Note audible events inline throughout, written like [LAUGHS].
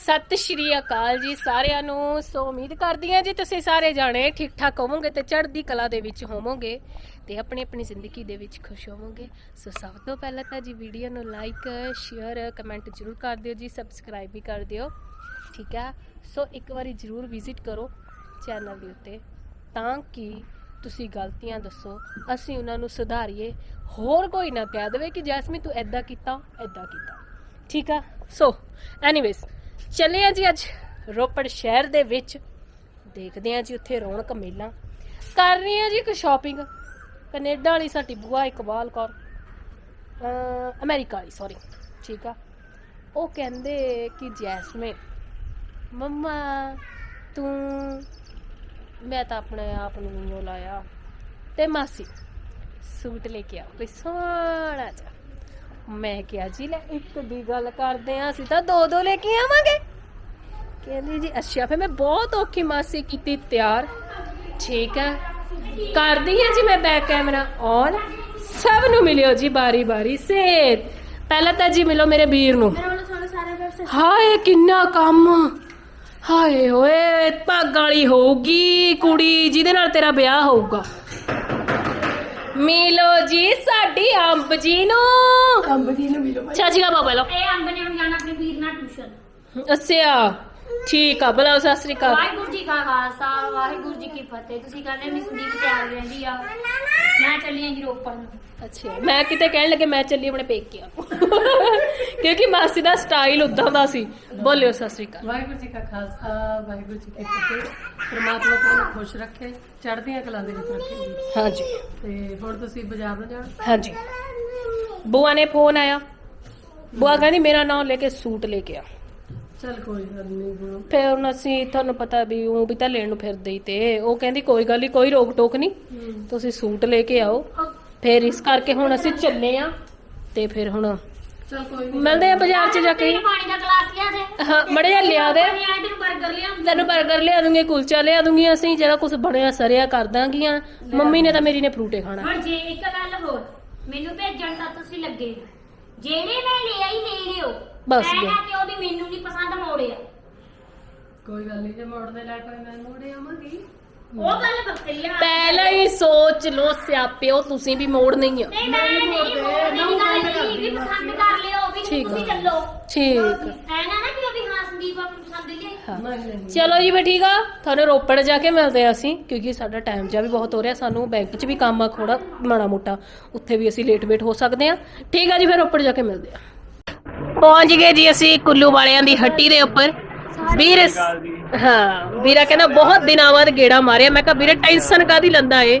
ਸਤਿ ਸ਼੍ਰੀ ਅਕਾਲ ਜੀ ਸਾਰਿਆਂ ਨੂੰ। ਸੋ ਉਮੀਦ ਕਰਦੀ ਹਾਂ ਜੀ ਤੁਸੀਂ ਸਾਰੇ ਜਾਣੇ ਠੀਕ ਠਾਕ ਹੋਵੋਗੇ ਤੇ ਚੜ੍ਹਦੀ ਕਲਾ ਦੇ ਵਿੱਚ ਹੋਵੋਗੇ ਤੇ ਆਪਣੀ ਆਪਣੀ ਜ਼ਿੰਦਗੀ ਦੇ ਵਿੱਚ ਖੁਸ਼ ਹੋਵੋਗੇ। ਸੋ ਸਭ ਤੋਂ ਪਹਿਲਾਂ ਤਾਂ ਜੀ ਵੀਡੀਓ ਨੂੰ ਲਾਈਕ, ਸ਼ੇਅਰ, ਕਮੈਂਟ ਜ਼ਰੂਰ ਕਰ ਦਿਓ ਜੀ, ਸਬਸਕ੍ਰਾਈਬ ਵੀ ਕਰ ਦਿਓ। ਠੀਕ ਹੈ ਸੋ ਇੱਕ ਵਾਰੀ ਜ਼ਰੂਰ ਵਿਜ਼ਿਟ ਕਰੋ ਚੈਨਲ ਦੇ ਉੱਤੇ ਤਾਂ ਕਿ ਤੁਸੀਂ ਗਲਤੀਆਂ ਦੱਸੋ, ਅਸੀਂ ਉਹਨਾਂ ਨੂੰ ਸੁਧਾਰੀਏ। ਹੋਰ ਕੋਈ ਨਾ ਕਹਿ ਦੇਵੇ ਕਿ ਜੈਸਮੀ ਤੂੰ ਐਦਾਂ ਕੀਤਾ ਐਦਾਂ ਕੀਤਾ। ਠੀਕ ਆ? ਸੋ ਐਨੀਵੇਜ਼ ਚੱਲੇ ਆ ਜੀ ਅੱਜ ਰੋਪੜ ਸ਼ਹਿਰ ਦੇ ਵਿੱਚ। ਦੇਖਦੇ ਆ ਜੀ ਉੱਥੇ ਰੌਣਕ ਮੇਲਾ। ਕਰ ਰਹੇ ਆ ਜੀ ਇੱਕ ਸ਼ਾਪਿੰਗ ਕੈਨੇਡਾ ਵਾਲੀ ਸਾਡੀ ਬੁਆ ਇਕਬਾਲ ਕੌਰ। ਅਹ ਅਮਰੀਕਾ ਵਾਲੀ ਸੌਰੀ ਠੀਕ ਆ। ਉਹ ਕਹਿੰਦੇ ਕਿ ਜੈਸਮੀਨ, ਮੰਮਾ, ਤੂੰ, ਮੈਂ ਤਾਂ ਆਪਣੇ ਆਪ ਨੂੰ ਨਹੀਂ ਲਾਇਆ। ਤੇ ਮਾਸੀ, ਸੂਟ ਲੈ ਕੇ ਆਓ। ਕੋਈ ਸੋਹਣਾ ਜਿਹਾ। ਮੈਂ ਕਿਹਾ ਜੀ ਲੈ ਇੱਕ ਦੀ ਗੱਲ ਕਰਦੇ ਆ ਅਸੀਂ ਤਾਂ ਦੋ ਦੋ ਲੈ ਕੇ ਆਵਾਂਗੇ। ਕਹਿੰਦੀ ਜੀ ਅੱਛਾ ਫੇ ਮੈਂ ਬਹੁਤ ਔਖੀ ਮਾਸੀ ਕੀਤੀ ਤਿਆਰ। ਠੀਕ ਹੈ। ਕਰਦੀ ਹਾਂ ਜੀ ਮੈਂ ਬੈਕ ਕੈਮਰਾ ਔਨ ਸਭ ਨੂੰ ਮਿਲਿਓ ਜੀ ਬਾਰੀ ਬਾਰੀ ਸੇ ਪਹਿਲਾਂ ਤਾਂ ਜੀ ਮਿਲੋ ਮੇਰੇ ਵੀਰ ਨੂੰ। ਹਾਏ ਕਿੰਨਾ ਕੰਮ। ਹਾਏ ਓਏ ਪੱਗ ਵਾਲੀ ਹੋਊਗੀ ਕੁੜੀ ਜਿਹਦੇ ਨਾਲ ਤੇਰਾ ਵਿਆਹ ਹੋਊਗਾ। ਮਿਲੋ ਜੀ ਸਾਡੀ ਅੰਬ ਜੀ ਨੂੰ। ਅੰਬ ਜੀ ਨੂੰ ਮਿਲੋ ਚਾਚੀ ਦਾ ਬਾਬਾ ਲਓ। ਇਹ ਅੰਬ ਨੇ ਹੁਣ ਜਾਣਾ ਆਪਣੇ ਵੀਰ ਨਾਲ ਟਿਊਸ਼ਨ। ਅੱਛਾ ਠੀਕ ਆ ਬੁਲਾਓ ਸਤਿ ਸ੍ਰੀ ਅਕਾਲ। ਵਾਹਿਗੁਰੂ ਜੀ ਕਾ ਖਾਲਸਾ ਵਾਹਿਗੁਰੂ ਜੀ ਕੀ ਫਤਿਹ। ਤੁਸੀਂ ਕਹਿੰਦੇ ਮੇਰੀ ਸੰਦੀਪ ਤਿਆਰ ਰਹਿੰਦੀ ਆ। ਮੈਂ ਚੱਲੀ ਆਂ ਜੀ ਰੋਪੜ। ਨੂੰ ਅੱਛਾ ਮੈਂ ਕਿਤੇ ਕਹਿਣ ਲੱਗੇ ਮੈਂ ਚੱਲੀ ਆਪਣੇ ਪੇਕਿਆਂ ਕਿਉਂਕਿ ਮਾਸੀ ਦਾ ਸਟਾਈਲ ਉਦਾਂ ਦਾ ਸੀ। ਬੋਲਿਓ ਸਤਿ ਸ੍ਰੀ ਅਕਾਲ। ਵਾਹਿਗੁਰੂ ਜੀ ਕਾ ਖਾਲਸਾ ਵਾਹਿਗੁਰੂ ਜੀ ਕੀ ਫਤਿਹ। ਪ੍ਰਮਾਤਮਾ ਤੁਹਾਨੂੰ ਖੁਸ਼ ਰੱਖੇ ਚੜ੍ਹਦੀਆਂ ਕਲਾਂ ਦੇ ਵਿੱਚ ਰੱਖੇ। ਜੀ। ਹਾਂਜੀ। ਤੇ ਹੁਣ ਤੁਸੀਂ ਬਾਜ਼ਾਰ ਨੂੰ ਜਾਣਾ? ਹਾਂਜੀ। ਬੁਆ ਨੇ ਫੋਨ ਆਇਆ। ਬੁਆ ਕਹਿੰਦੀ ਮੇਰਾ ਨਾਮ ਲੈ ਕੇ ਸੂਟ ਲੈ ਕੇ ਆ। ਚਲ ਕੋਈ ਗੱਲ ਨਹੀਂ ਗੁਰੂ ਫਿਰ ਹੁਣ ਅਸੀਂ ਤੁਹਾਨੂੰ ਪਤਾ ਵੀ ਉਹ ਵੀ ਤਾਂ ਲੈਣ ਨੂੰ ਫਿਰਦੇ ਹੀ ਤੇ। ਉਹ ਕਹਿੰਦੀ ਕੋਈ ਗੱਲ ਨਹੀਂ ਕੋਈ ਰੋਕ ਟੋਕ ਨਹੀਂ ਤੁਸੀਂ ਸੂਟ ਲੈ ਕੇ ਆਓ। ਫਿਰ ਇਸ ਕਰਕੇ ਹੁਣ ਅਸੀਂ ਚੱਲੇ ਆ ਤੇ ਫਿਰ ਹੁਣ ਚਲ ਕੋਈ ਨਹੀਂ ਮਿਲਦੇ ਆ ਬਾਜ਼ਾਰ 'ਚ ਜਾ ਕੇ। ਪਾਣੀ ਦਾ ਗਲਾਸ ਲਿਆ ਦੇ। ਹਾਂ ਮੜਿਆ ਲਿਆ ਦੇ। ਮੈਂ ਤੈਨੂੰ 버ਗਰ ਲਿਆ ਤੈਨੂੰ 버ਗਰ ਲਿਆ ਦੂੰਗੇ ਕੁਲਚਾ ਲਿਆ ਦੂੰਗੀ ਅਸੀਂ ਜਿਹੜਾ ਕੁਝ ਬਣਿਆ ਸਰਿਆ ਕਰ ਦਾਂਗੀਆਂ। ਮੰਮੀ ਨੇ ਤਾਂ ਮੇਰੀ ਨੇ ਫਰੂਟੇ ਖਾਣਾ। ਹੁਣ ਜੇ ਇੱਕ ਗੱਲ ਹੋਰ ਮੈਨੂੰ ਭੇਜਣ ਤਾਂ ਤੁਸੀਂ ਲੱਗੇ ਜਿਹੜੇ ਮੈਂ ਲੈ ਆਈ ਲੈ ਲਿਓ। ਬਸ ਮੈਂ ਜੀ। ਨਾ ਕਿ ਉਹਦੀ ਮੈਨੂੰ ਨਹੀਂ ਪਸੰਦ ਮੋੜਿਆ ਕੋਈ ਗੱਲ ਨਹੀਂ ਜੇ ਮੋੜਦੇ ਲੈ ਕੋਈ ਮੈਂ ਮੋੜੇ ਆਵਾਂਗੀ। ਉਹ ਗੱਲ ਬੱਕਰੀ ਆ। ਪਹਿਲਾਂ ਹੀ ਸੋਚ ਲੋ ਸਿਆਪਿਓ ਤੁਸੀਂ ਵੀ ਮੋੜ ਨਹੀਂ ਆ ਨਹੀਂ ਮੈਂ ਨਹੀਂ ਮੋੜਨੀ ਗੱਲ ਨਹੀਂ ਵੀ ਪਸੰਦ ਕਰ ਲਿਓ ਵੀ ਠੀਕ ਆ। ਤੁਸੀਂ ਚੱਲੋ। ਠੀਕ ਐ ਨਾ ਨਾ ਕਿ ਉਹ ਵੀ ਹਾਂ ਸੰਦੀਪ ਆਪਣੀ ਪਸੰਦ ਲਈ ਹਾਂ। ਨਹੀਂ ਨਹੀਂ ਚਲੋ ਜੀ ਫੇ ਠੀਕ ਆ। ਤੁਹਾਨੂੰ ਰੋਪੜ ਜਾ ਕੇ ਮਿਲਦੇ ਆ ਅਸੀਂ ਕਿਉਂਕਿ ਸਾਡਾ ਟਾਈਮ ਜਾ ਵੀ ਬਹੁਤ ਹੋ ਰਿਹਾ। ਸਾਨੂੰ ਬੈਂਕ 'ਚ ਵੀ ਕੰਮ ਆ ਥੋੜਾ ਮਾੜਾ ਮੋਟਾ। ਉੱਥੇ ਵੀ ਅਸੀਂ ਲੇਟ ਵੇਟ ਹੋ ਸਕਦੇ ਆ। ਠੀਕ ਆ ਜੀ ਫਿਰ ਰੋਪੜ ਜਾ ਕੇ ਮਿਲਦੇ ਆ। ਪਹੁੰਚ ਗਏ ਜੀ ਅਸੀਂ ਕੁੱਲੂ ਵਾਲਿਆਂ ਦੀ ਹੱਟੀ ਦੇ ਉੱਪਰ। ਵੀਰ ਹਾਂ ਵੀਰਾ ਕਹਿੰਦਾ ਬਹੁਤ ਦਿਨਾਂ ਬਾਅਦ ਗੇੜਾ ਮਾਰਿਆ। ਮੈਂ ਕਿਹਾ ਵੀਰੇ ਟੈਨਸ਼ਨ ਕਾਦੀ ਲੰਦਾ ਏ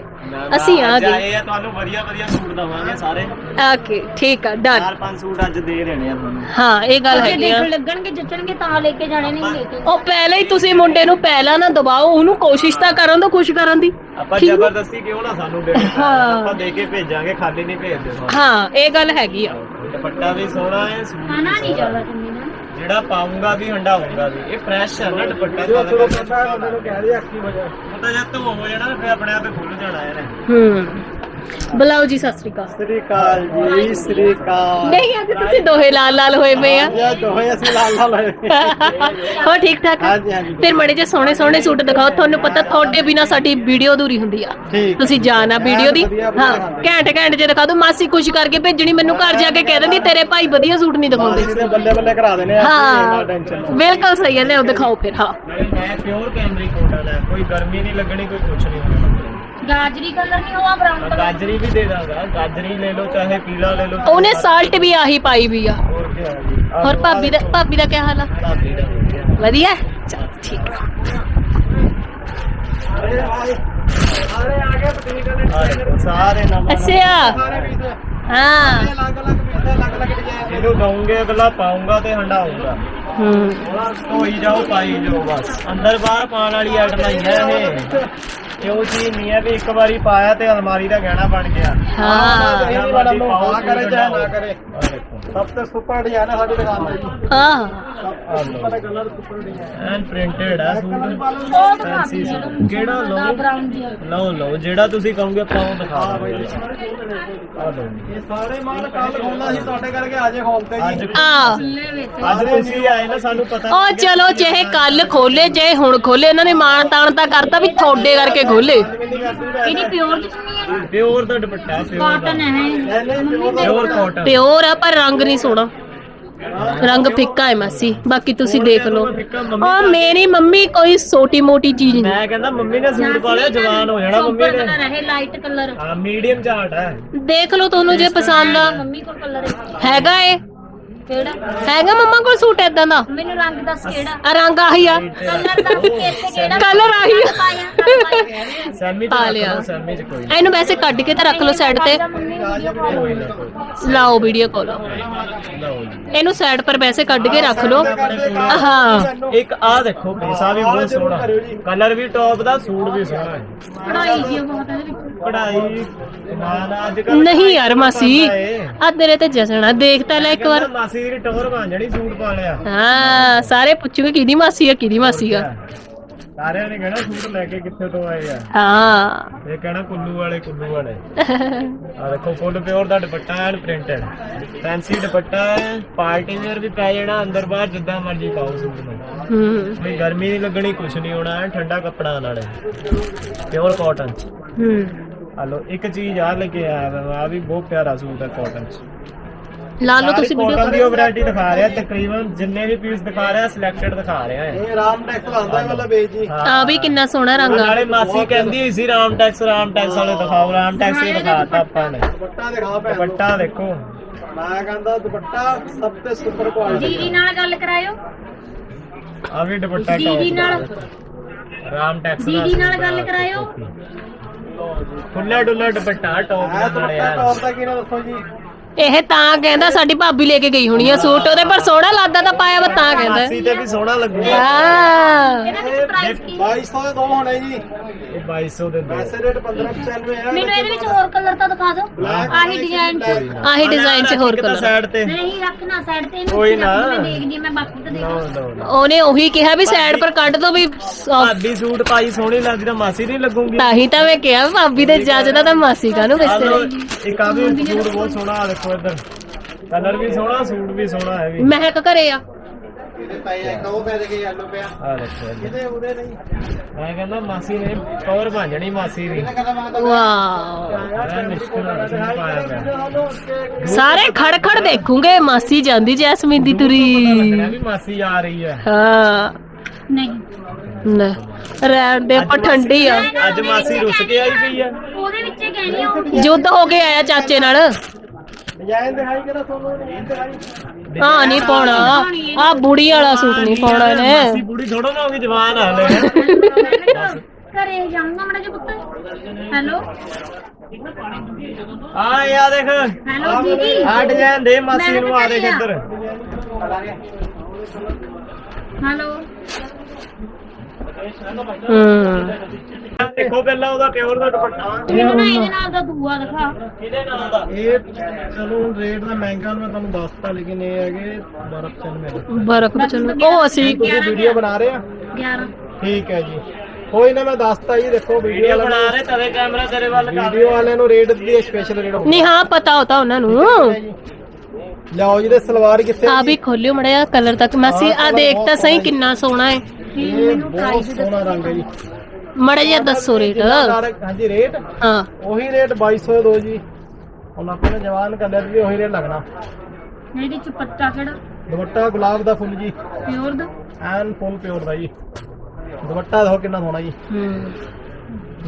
ਅਸੀਂ ਆ ਗਏ। ਆਏ ਆ ਤੁਹਾਨੂੰ ਵਧੀਆ ਵਧੀਆ ਸੂਟ ਦਵਾਂਗੇ ਸਾਰੇ। ਓਕੇ ਠੀਕ ਆ ਡਨ ਚਾਰ ਪੰਜ ਸੂਟ ਅੱਜ ਦੇ ਦੇਣੇ ਆ ਤੁਹਾਨੂੰ ਹਾਂ ਇਹ ਗੱਲ ਹੈਗੀ ਆ। ਲੱਗਣਗੇ ਜੱਚਣਗੇ ਤਾਂ ਲੈ ਕੇ ਜਾਣੇ ਨਹੀਂ ਲੈ ਕੇ ਉਹ ਪਹਿਲਾਂ ਹੀ ਤੁਸੀਂ ਮੁੰਡੇ ਨੂੰ ਪਹਿਲਾਂ ਨਾ ਦਬਾਓ ਉਹਨੂੰ ਕੋਸ਼ਿਸ਼ ਤਾਂ ਕਰਨ ਤੋਂ ਖੁਸ਼ ਕਰਨ ਦੀ। ਆਪਾਂ? ਜ਼ਬਰਦਸਤੀ ਕਿਉਂ ਨਾ ਸਾਨੂੰ ਦੇ ਹਾਂ। ਆਪਾਂ ਦੇ ਕੇ ਭੇਜਾਂਗੇ ਖਾਲੀ ਨਹੀਂ ਭੇਜਦੇ। ਹਾਂ ਇਹ ਗੱਲ ਹੈਗੀ ਆ। ਦੁਪੱਟਾ ਵੀ ਸੋਹਣਾ ਹੈ ਖਾਣਾ ਨਹੀਂ ਜ਼ਿਆਦਾ ਜਿਹੜਾ ਪਾਉਂਗਾ ਵੀ ਹੰਡਾਉਂਗਾ ਵੀ। ਇਹ ਫਰੈਸ਼ ਹੈ ਨਾ ਦੁਪੱਟਾ ਜੋ ਦੁਪੱਟਾ ਉਹਨਾਂ ਨੂੰ ਕਹਿ ਦੇ ਵਜਾ। ਉਹ ਤਾਂ ਜਦ ਧੋ ਹੋ ਜਾਣਾ ਨਾ ਫਿਰ ਆਪਣੇ ਆਪੇ ਖੁੱਲ ਜਾਣਾ ਇਹਨੇ। ਹੂੰ। ਬੁਲਾਓ ਜੀ ਸਤਿ ਸ੍ਰੀ ਅਕਾਲ। ਸ੍ਰੀ ਅਕਾਲ ਜੀ ਸ੍ਰੀ ਅਕਾਲ। ਨਹੀਂ ਅੱਜ ਤੁਸੀਂ ਦੋਹੇ ਲਾਲ ਲਾਲ ਹੋਏ ਪਏ ਆ। ਇਹ ਦੋਹੇ ਅਸੀਂ ਲਾਲ ਲਾਲ ਹੋਏ [LAUGHS] ਹੋ ਠੀਕ ਠਾਕ ਹਾਂਜੀ, ਹਾਂਜੀ। ਫਿਰ ਮੜੇ ਜੇ ਸੋਹਣੇ ਸੋਹਣੇ ਸੂਟ ਦਿਖਾਓ ਤੁਹਾਨੂੰ ਪਤਾ ਤੁਹਾਡੇ ਬਿਨਾ ਸਾਡੀ ਵੀਡੀਓ ਅਧੂਰੀ ਹੁੰਦੀ ਆ। ਠੀਕ। ਤੁਸੀਂ ਜਾਣਾ ਵੀਡੀਓ ਦੀ। ਵਧੀਆ, ਵਧੀਆ ਹਾਂ ਦਿਖਾਉਂਦੇ। ਘੈਂਟ ਘੈਂਟ ਜੇ ਦਿਖਾ ਦੋ ਮਾਸੀ ਖੁਸ਼ ਕਰਕੇ ਭੇਜਣੀ ਮੈਨੂੰ ਘਰ ਜਾ ਕੇ ਕਹਿ ਦਿੰਦੀ ਤੇਰੇ ਭਾਈ ਵਧੀਆ ਸੂਟ ਨਹੀਂ ਦਿਖਾਉਂਦੇ। ਬੱਲੇ ਬੱਲੇ ਕਰਾ ਦੇਣੇ ਆ ਹਾਂ ਟੈਨਸ਼ਨ ਬਿਲਕੁਲ ਸਹੀ ਹੈ ਲਿਓ ਦਿਖਾਓ ਫਿਰ ਹਾਂ। ਮੈਂ ਪਿਓਰ ਕੈਮਰੀ ਕੋਟਨ ਹੈ ਕੋਈ ਗਰਮੀ ਨਹੀਂ ਲੱਗਣੀ ਕੋਈ ਕੁਛ ਨਹੀਂ ਹੋਣਾ। ਗਾਜਰੀ ਕਲਰ ਨਹੀਂ ਹੋਆ ਬਰਾਊਨ ਕਲਰ ਗਾਜਰੀ ਵੀ ਦੇ ਦਾਂਗਾ ਗਾਜਰੀ ਲੈ ਲਓ ਚਾਹੇ ਪੀਲਾ ਲੈ ਲਓ ਉਹਨੇ ਸਾਲਟ ਵੀ ਆਹੀ ਪਾਈ ਵੀ ਆ। ਹੋਰ ਕੀ ਹੈ ਜੀ? ਆਹ ਹੋਰ ਭਾਬੀ ਦਾ ਭਾਬੀ ਦਾ ਕੀ ਹਾਲ ਆ? ਭਾਬੀ ਦਾ ਵਧੀਆ। ਵਧੀਆ? ਚਲ ਠੀਕ ਆ। ਆਹ ਦੇਖੋ, ਸਾਰੇ ਨਵਾਂ ਅੱਛਾ। ਹਾਂ। ਇਹਨੂੰ ਦਊਂਗੇ ਅਗਲਾ ਪਾਉਂਗਾ ਤੇ ਹੰਡਾਉਂਗਾ ਹੂੰ। ਧੋਈ ਜਾਓ ਪਾਈ ਜਾਓ ਬਸ। ਅੰਦਰ ਬਾਹਰ ਪਾਉਣ ਵਾਲੀ ਆਈਟਮ ਨਹੀਂ ਹੈ ਇਹ। ਇਹ ਚੀਜ਼ ਨਹੀਂ ਹੈ ਵੀ ਇੱਕ ਵਾਰੀ ਪਾਇਆ ਤੇ ਅਲਮਾਰੀ ਦਾ ਗਹਿਣਾ ਬਣ ਗਿਆ। ਹਾਂ। ਇਹ ਵਾਲਾ ਲੋਹਾ ਕਰੇ ਚਾਹੇ ਨਾ ਕਰੇ। ਸਭ ਤੋਂ ਸੁਪਰ ਡਿਜ਼ਾਈਨ ਹੈ ਸਾਡੀ ਦੁਕਾਨ ਦਾ। ਹਾਂ। ਐਨ ਪ੍ਰਿੰਟਡ ਹੈ ਸੂਟ। Fancy suit. ਕਿਹੜਾ ਲਓ? ਜੀ ਲਓ ਲਓ। ਜਿਹੜਾ ਤੁਸੀਂ ਕਹੋਗੇ ਆਪਾਂ ਉਹ ਦਿਖਾ ਦਾਂਗੇ ਆ ਲਓ ਇਹ ਸਾਰੇ ਮਾਲ ਕੱਲ ਖੋਲਣਾ ਅਸੀਂ ਤੁਹਾਡੇ ਕਰਕੇ ਆਜੇ ਖੋਲ ਤੇ ਜੀ। ਆ। ਅੱਜ ਤੁਸੀਂ ਆਏ ਨਾ ਸਾਨੂੰ ਪਤਾ ਉਹ ਚਲੋ ਚਾਹੇ ਕੱਲ ਖੋਲੇ ਚਾਹੇ ਹੁਣ ਖੋਲੇ ਉਹਨਾਂ ਨੇ ਮਾਣ ਤਾਣ ਤਾਂ ਕਰਤਾ ਵੀ ਤੁਹਾਡੇ ਕਰਕੇ ਖੋਲੇ ਇਹਦੀ ਪਿਓਰ ਦਾ ਦੁਪੱਟਾ ਪਿਓਰ ਕਾਟਨ ਹੈ ਪਿਓਰ ਕਾਟਨ ਪਿਓਰ ਆ ਪਰ ਰੰਗ ਨਹੀਂ ਸੋਹਣਾ। ਰੰਗ ਫਿੱਕਾ ਹੈ ਮਾਸੀ ਬਾਕੀ ਤੁਸੀਂ ਦੇਖ ਲਓ। ਉਹ ਮੇਰੀ ਮੰਮੀ ਕੋਈ ਛੋਟੀ ਮੋਟੀ ਚੀਜ਼ ਨਹੀਂ। ਮੈਂ ਕਹਿੰਦਾ ਮੰਮੀ ਨੇ ਸੂਟ ਪਾ ਲਿਆ ਜਵਾਨ ਹੋ ਜਾਣਾ ਮੰਮੀ ਨੇ। ਕਲਰ ਹੈ ਲਾਈਟ ਕਲਰ ਹਾਂ ਮੀਡੀਅਮ ਚਾਰਟ ਹੈ। ਦੇਖ ਲਓ ਤੁਹਾਨੂੰ ਜੇ ਪਸੰਦ ਆ। ਮੰਮੀ ਕੋਲ ਕਲਰ ਹੈਗਾ ਏ। ਕਿਹੜਾ? ਹੈਗਾ ਮੰਮਾ ਕੋਲ ਸੂਟ ਏਦਾਂ ਦਾ। ਮੈਨੂੰ ਰੰਗ ਦੱਸ ਕਿਹੜਾ? ਆ ਰੰਗ ਆਹੀ ਆ। ਕਲਰ ਦੱਸ ਕਿਹੜਾ? ਕਲਰ ਆਹੀ ਆ। ਪਾਇਆ ਕਦ ਪਾਇਆ। ਸੈਮੀ ਚ ਪਾ ਰੱਖ ਲਿਆ। ਲਓ ਸੈਮੀ ਚ ਕੋਈ ਇਹਨੂੰ ਵੈਸੇ ਕੱਢ ਕੇ ਤਾਂ ਰੱਖ ਲਓ ਸਾਈਡ ਤੇ। ਵੀਡੀਓ ਕਾਲ ਲਾਓ ਵੀਡੀਓ ਕਾਲ ਜੀ। ਇਹਨੂੰ ਸਾਈਡ ਪਰ ਵੈਸੇ ਕੱਢ ਕੇ ਰੱਖ ਲਓ। ਹਾਂ ਇੱਕ ਆ ਦੇਖੋ ਪੀਸ ਵੀ ਬਹੁਤ ਸੋਹਣਾ। ਕਲਰ ਵੀ ਟੌਪ ਦਾ ਸੂਟ ਵੀ ਸੋਹਣਾ ਹੈ। ਪੜਾਈ ਜੀ ਬਹੁਤ ਹੈ ਇਹਦੇ ਵਿੱਚ। ਕਢਾਈ ਨਾ ਨਾ ਅੱਜ ਕੱਲ ਨਹੀਂ ਯਾਰ ਮਾਸੀ। ਆ ਤੇਰੇ ਤੇ ਜਸਣਾ ਦੇਖ ਤਾਂ ਲੈ ਇੱਕ ਵਾਰ। ਮਾਸੀ ਦੀ ਟੋਰ ਬਣ ਜਾਣੀ ਸੂਟ ਪਾ ਲਿਆ। ਹਾਂ ਸਾਰੇ ਪੁੱਛੂਗੇ ਕਿਹਦੀ ਮਾਸੀ ਆ ਕਿਹਦੀ ਮਾਸੀ ਆ। ਸਾਰਿਆਂ ਨੇ ਕਹਿਣਾ ਸੂਟ ਲੈ ਕੇ ਕਿੱਥੇ ਤੋਂ ਆਏ ਆ। ਹਾਂ। ਇਹ ਕਹਿਣਾ ਕੁੱਲੂ ਵਾਲੇ ਕੁੱਲੂ ਵਾਲੇ। ਆ ਦੇਖੋ ਫੁੱਲ ਪਿਓਰ ਦਾ ਦੁਪੱਟਾ ਹੈ ਪ੍ਰਿੰਟਡ। ਫੈਂਸੀ ਦੁਪੱਟਾ ਹੈ ਪਾਰਟੀ ਵੇਅਰ ਵੀ ਪੈ ਜਾਣਾ ਅੰਦਰ ਬਾਹਰ ਜਿੱਦਾਂ ਮਰਜ਼ੀ ਪਾਓ ਸੂਟ ਨੂੰ। ਹੂੰ। ਕੋਈ ਗਰਮੀ ਨਹੀਂ ਲੱਗਣੀ ਕੁਛ ਨਹੀਂ ਹੋਣਾ ਐਨ ਠੰਡਾ ਕੱਪੜਾ ਨਾਲੇ ਪਿਓਰ ਕਾਟਨ ਹੂੰ। ਹਲੋ ਇੱਕ ਚੀਜ਼ ਆ ਲੈ ਕੇ ਆਇਆ ਮੈਂ ਆ ਵੀ ਬਹੁਤ ਪਿਆਰਾ ਸੂਟ ਹੈ ਕਾਟਨ ਚ। ਲਾ ਲਓ ਤੁਸੀਂ ਕਾਟਨ ਦੀ ਵੀਡੀਓ ਵੈਰਾਈਟੀ ਦਿਖਾ ਰਿਹਾ ਤਕਰੀਬਨ ਜਿੰਨੇ ਵੀ ਪੀਸ ਦਿਖਾ ਰਿਹਾ ਸਿਲੈਕਟਡ ਦਿਖਾ ਰਿਹਾ ਹੈ। ਇਹ ਰਾਮ ਟੈਕਸ ਲਾਉਂਦਾ ਵਾਲਾ ਵੇਚ ਜੀ। ਆ ਵੀ ਕਿੰਨਾ ਸੋਹਣਾ ਰੰਗ ਆ। ਨਾਲੇ ਮਾਸੀ ਕਹਿੰਦੀ ਹੋਈ ਸੀ ਰਾਮ ਟੈਕਸ ਰਾਮ ਟੈਕਸ ਵਾਲੇ ਦਿਖਾਓ ਰਾਮ ਟੈਕਸ ਹੀ ਦਿਖਾਤਾ ਆਪਾਂ ਨੇ। ਦੁਪੱਟਾ ਦਿਖਾ ਭੈਣ ਨੂੰ। ਦੁਪੱਟਾ ਦੇਖੋ। ਮੈਂ ਕਹਿੰਦਾ ਦੁਪੱਟਾ ਸਭ ਤੋਂ ਸੁਪਰ ਕੁਆਲਿਟੀ ਦੀਦੀ ਨਾਲ ਗੱਲ ਕਰਾਇਓ। ਆ ਵੀ ਦੁਪੱਟਾ ਦੀਦੀ। ਨਾਲ। ਰਾਮ ਟੈਕਸ ਦਾ ਦੀਦੀ ਨਾਲ ਗੱਲ। ਕਰਾਇਓ। ਖੁੱਲਾ ਡੁੱਲਾ ਦੁਪੱਟਾ ਟੌਪ ਨਾਲੇ ਦੁਪੱਟਾ ਟੌਪ ਦਾ ਕਿਹਨਾਂ ਦੱਸੋ ਜੀ? ਇਹ ਤਾਂ ਕਹਿੰਦਾ ਸਾਡੀ ਭਾਬੀ ਲੈ ਕੇ ਗਈ ਹੋਣੀ ਆ ਸੂਟ ਉਹਦੇ ਪਰ ਸੋਹਣਾ ਲੱਗਦਾ ਤਾਂ ਪਾਇਆ ਵਾ ਤਾਂ ਕਹਿੰਦਾ। ਮਾਸੀ ਤੇ ਵੀ ਸੋਹਣਾ ਲੱਗੂਗਾ ਹਾਂ। ਇਹਦੇ ਵਿੱਚ ਪ੍ਰਾਈਸ ਕੀ 2200 ਦੇ ਦੋ ਹੋਣੇ ਜੀ। ਇਹ 2200 ਦੇ ਦੋ। ਵੈਸੇ ਰੇਟ 1595 ਹੈ ਮੈਨੂੰ ਇਹਦੇ ਵਿੱਚ ਹੋਰ ਕਲਰ ਤਾਂ ਦਿਖਾ ਦਿਓ। ਆਹੀ ਡਿਜ਼ਾਈਨ ਚ। ਆਹੀ ਡਿਜ਼ਾਈਨ 'ਚ ਹੋਰ ਕਲਰ ਸਾਈਡ ਤੇ। ਨਹੀਂ ਰੱਖਣਾ ਸਾਈਡ ਤੇ ਇਹਨੂੰ ਕੋਈ ਨਾ। ਮੈਂ ਦੇਖਦੀ ਹਾਂ, ਮੈਂ ਬਾਕੀ ਤਾਂ ਦੇਖ ਨੋ। ਨੋ ਨੋ। ਉਹਨੇ ਉਹੀ ਕਿਹਾ ਵੀ ਸਾਈਡ ਪਰ ਕੱਢ ਦੋ ਵੀ soft- ਭਾਬੀ ਸੂਟ ਪਾਈ ਸੋਹਣੀ ਲੱਗਦੀ ਤਾਂ ਮਾਸੀ ਨਹੀਂ ਲੱਗੂਗੀ। ਤਾਂ ਹੀ ਤਾਂ ਮੈਂ ਕਿਹਾ ਭਾਬੀ ਦੇ ਜੱਜਦਾ ਤਾਂ ਮਾਸੀ ਕਾਹਨੂੰ ਆ ਕਿਸੇ ਲਓ ਨੇ ਇੱਕ ਆ ਵੀ ਸੂਟ ਬਹੁਤ ਸੋਹਣਾ ਆ ਦੇਖੋ। ਇੱਧਰ। ਕਲਰ ਵੀ ਸੋਹਣਾ ਸੂਟ ਵੀ ਸੋਹਣਾ ਹੈ ਵੀ। ਮਹਿਕ ਘਰੇ ਆ। ਇਹਦੇ ਪਏ ਇੱਕ ਉਹ ਪੈ ਦੇ ਯੈਲੋ ਪਿਆ। ਆ ਦੇਖੋ ਇੱਧਰ। ਇਹਦੇ ਉਹਦੇ ਨਹੀਂ। ਮੈਂ ਕਹਿੰਦਾ ਮਾਸੀ ਨੇ ਜਾਣੀ ਮਾਸੀ ਦੀ। ਇਹਨੇ ਕਹਿੰਦਾ ਮੈਂ ਤਾਂ ਵਾਓ। ਮੈਂ ਮੁਸ਼ਕਿਲ ਨਾਲ ਸੂਟ ਪਾਇਆ ਪਿਆ। ਸਾਰੇ ਖੜ ਖੜ ਦੇਖੂਗੇ ਮਾਸੀ ਜਾਂਦੀ ਜੈਸਮੀਨ ਦੀ ਤੁਰੀ। ਵੀ ਮਾਸੀ ਆ ਰਹੀ ਹੈ। ਹਾਂ। ਨਹੀਂ। ਲੈ ਰਹਿਣ ਦੇ ਆਪਾਂ ਠੰਡੀ ਆ। ਅੱਜ ਮਾਸੀ ਰੁੱਸ ਕੇ ਆਈ ਪਈ ਆ। ਉਹਦੇ ਵਿੱਚ ਹੀ ਕਹਿਣੀ ਆ ਉਹ ਯੁੱਧ ਹੋ ਕੇ ਆਇਆ ਚਾਚੇ ਨਾਲ। ਡਿਜ਼ਾਈਨ ਦਿਖਾਈ ਕਿਹੜਾ ਤੁਹਾਨੂੰ? ਨਹੀਂ ਦਿਖਾਈ। ਹਾਂ ਨਹੀਂ ਪਾਉਣਾ। ਆ ਬੁੜੀ ਵਾਲਾ ਸੂਟ ਨਹੀਂ ਪਾਉਣਾ ਮਾਸੀ ਇਹਨੇ। ਬੁੜੀ ਥੋੜਾ ਨਾ ਹੋ ਗਈ ਜਵਾਨ ਆ ਲੈ। ਘਰੇ ਜਾਊਂਗਾ ਮੜਾ ਜਿਹਾ ਪੁੱਤ। ਹੈਲੋ? ਆ ਯਾ ਦੇਖ। ਹੈਲੋ ਦੀਦੀ। ਆ ਡਿਜ਼ਾਈਨ ਦੇ ਮਾਸੀ ਨੂੰ ਆ ਦੇਖ ਇੱਧਰ। ਹੈਲੋ? ਹੂੰ। ਦੇਖੋ ਪਹਿਲਾਂ ਉਹਦਾ ਪਿਓਰ ਦਾ ਦੁਪੱਟਾ। ਮੈਨੂੰ ਨਾ ਇਹਦੇ ਨਾਲ ਦਾ ਦੂਆ ਦਿਖਾ। ਇਹਦੇ ਨਾਲ ਦਾ? ਇਹ ਚਲੋ ਰੇਟ ਦਾ ਮਹਿੰਗਾ ਮੈਂ ਤੁਹਾਨੂੰ ਦੱਸਤਾ ਲੇਕਿਨ ਇਹ ਹੈਗੇ 1295 ਬਰਕ ਚਲੋ ਉਹ ਅਸੀਂ ਤੁਸੀਂ ਵੀਡੀਓ ਬਣਾ ਰਹੇ ਆ? 11 ਠੀਕ ਹੈ ਜੀ। ਕੋਈ ਨਾ ਮੈਂ ਦੱਸਤਾ ਜੀ ਦੇਖੋ ਵੀਡੀਓ ਵੀਡੀਓ ਬਣਾ ਰਹੇ ਤਵੇ ਕੈਮਰਾ ਤੇਰੇ ਵੱਲ ਕਰ ਵੀਡੀਓ ਵਾਲਿਆਂ ਨੂੰ ਰੇਟ ਦੀ ਸਪੈਸ਼ਲ ਰੇਟ ਨਹੀਂ ਹਾਂ ਪਤਾ ਹੋਤਾ ਉਹਨਾਂ ਨੂੰ। ਲਿਆਓ ਜੀ। ਦੇ ਸਲਵਾਰ ਕਿੱਥੇ ਆ ਵੀ ਖੋਲਿਓ ਮੜਿਆ ਕਲਰ ਤੱਕ ਮਾਸੀ ਆ ਦੇਖ ਤਾਂ ਸਹੀ ਕਿੰਨਾ ਸੋਹਣਾ ਹੈ। ਇਹ ਬਹੁਤ ਸੋਹਣਾ ਰੰਗ ਹੈ ਜੀ। ਮੜਾ ਜਿਹਾ ਦੱਸੋ ਰੇਟ। ਹਾਂਜੀ ਰੇਟ? ਹਾਂ। ਉਹੀ ਰੇਟ 2200 ਦੇ ਜੀ। ਹੁਣ ਆਪਣੇ ਜਵਾਨ ਕਲਰ ਵੀ ਉਹੀ ਰੇਟ ਲੱਗਣਾ। ਇਹਦੀ ਚੁਪੱਟਾ ਕਿਹੜਾ? ਦੁਪੱਟਾ ਗੁਲਾਬ ਦਾ ਫੁੱਲ ਜੀ। ਪਿਓਰ ਦਾ? ਐਨ ਫੁੱਲ ਪਿਓਰ ਦਾ ਜੀ। ਦੁਪੱਟਾ ਦੇਖੋ ਕਿੰਨਾ ਸੋਹਣਾ ਜੀ। ਹੂੰ।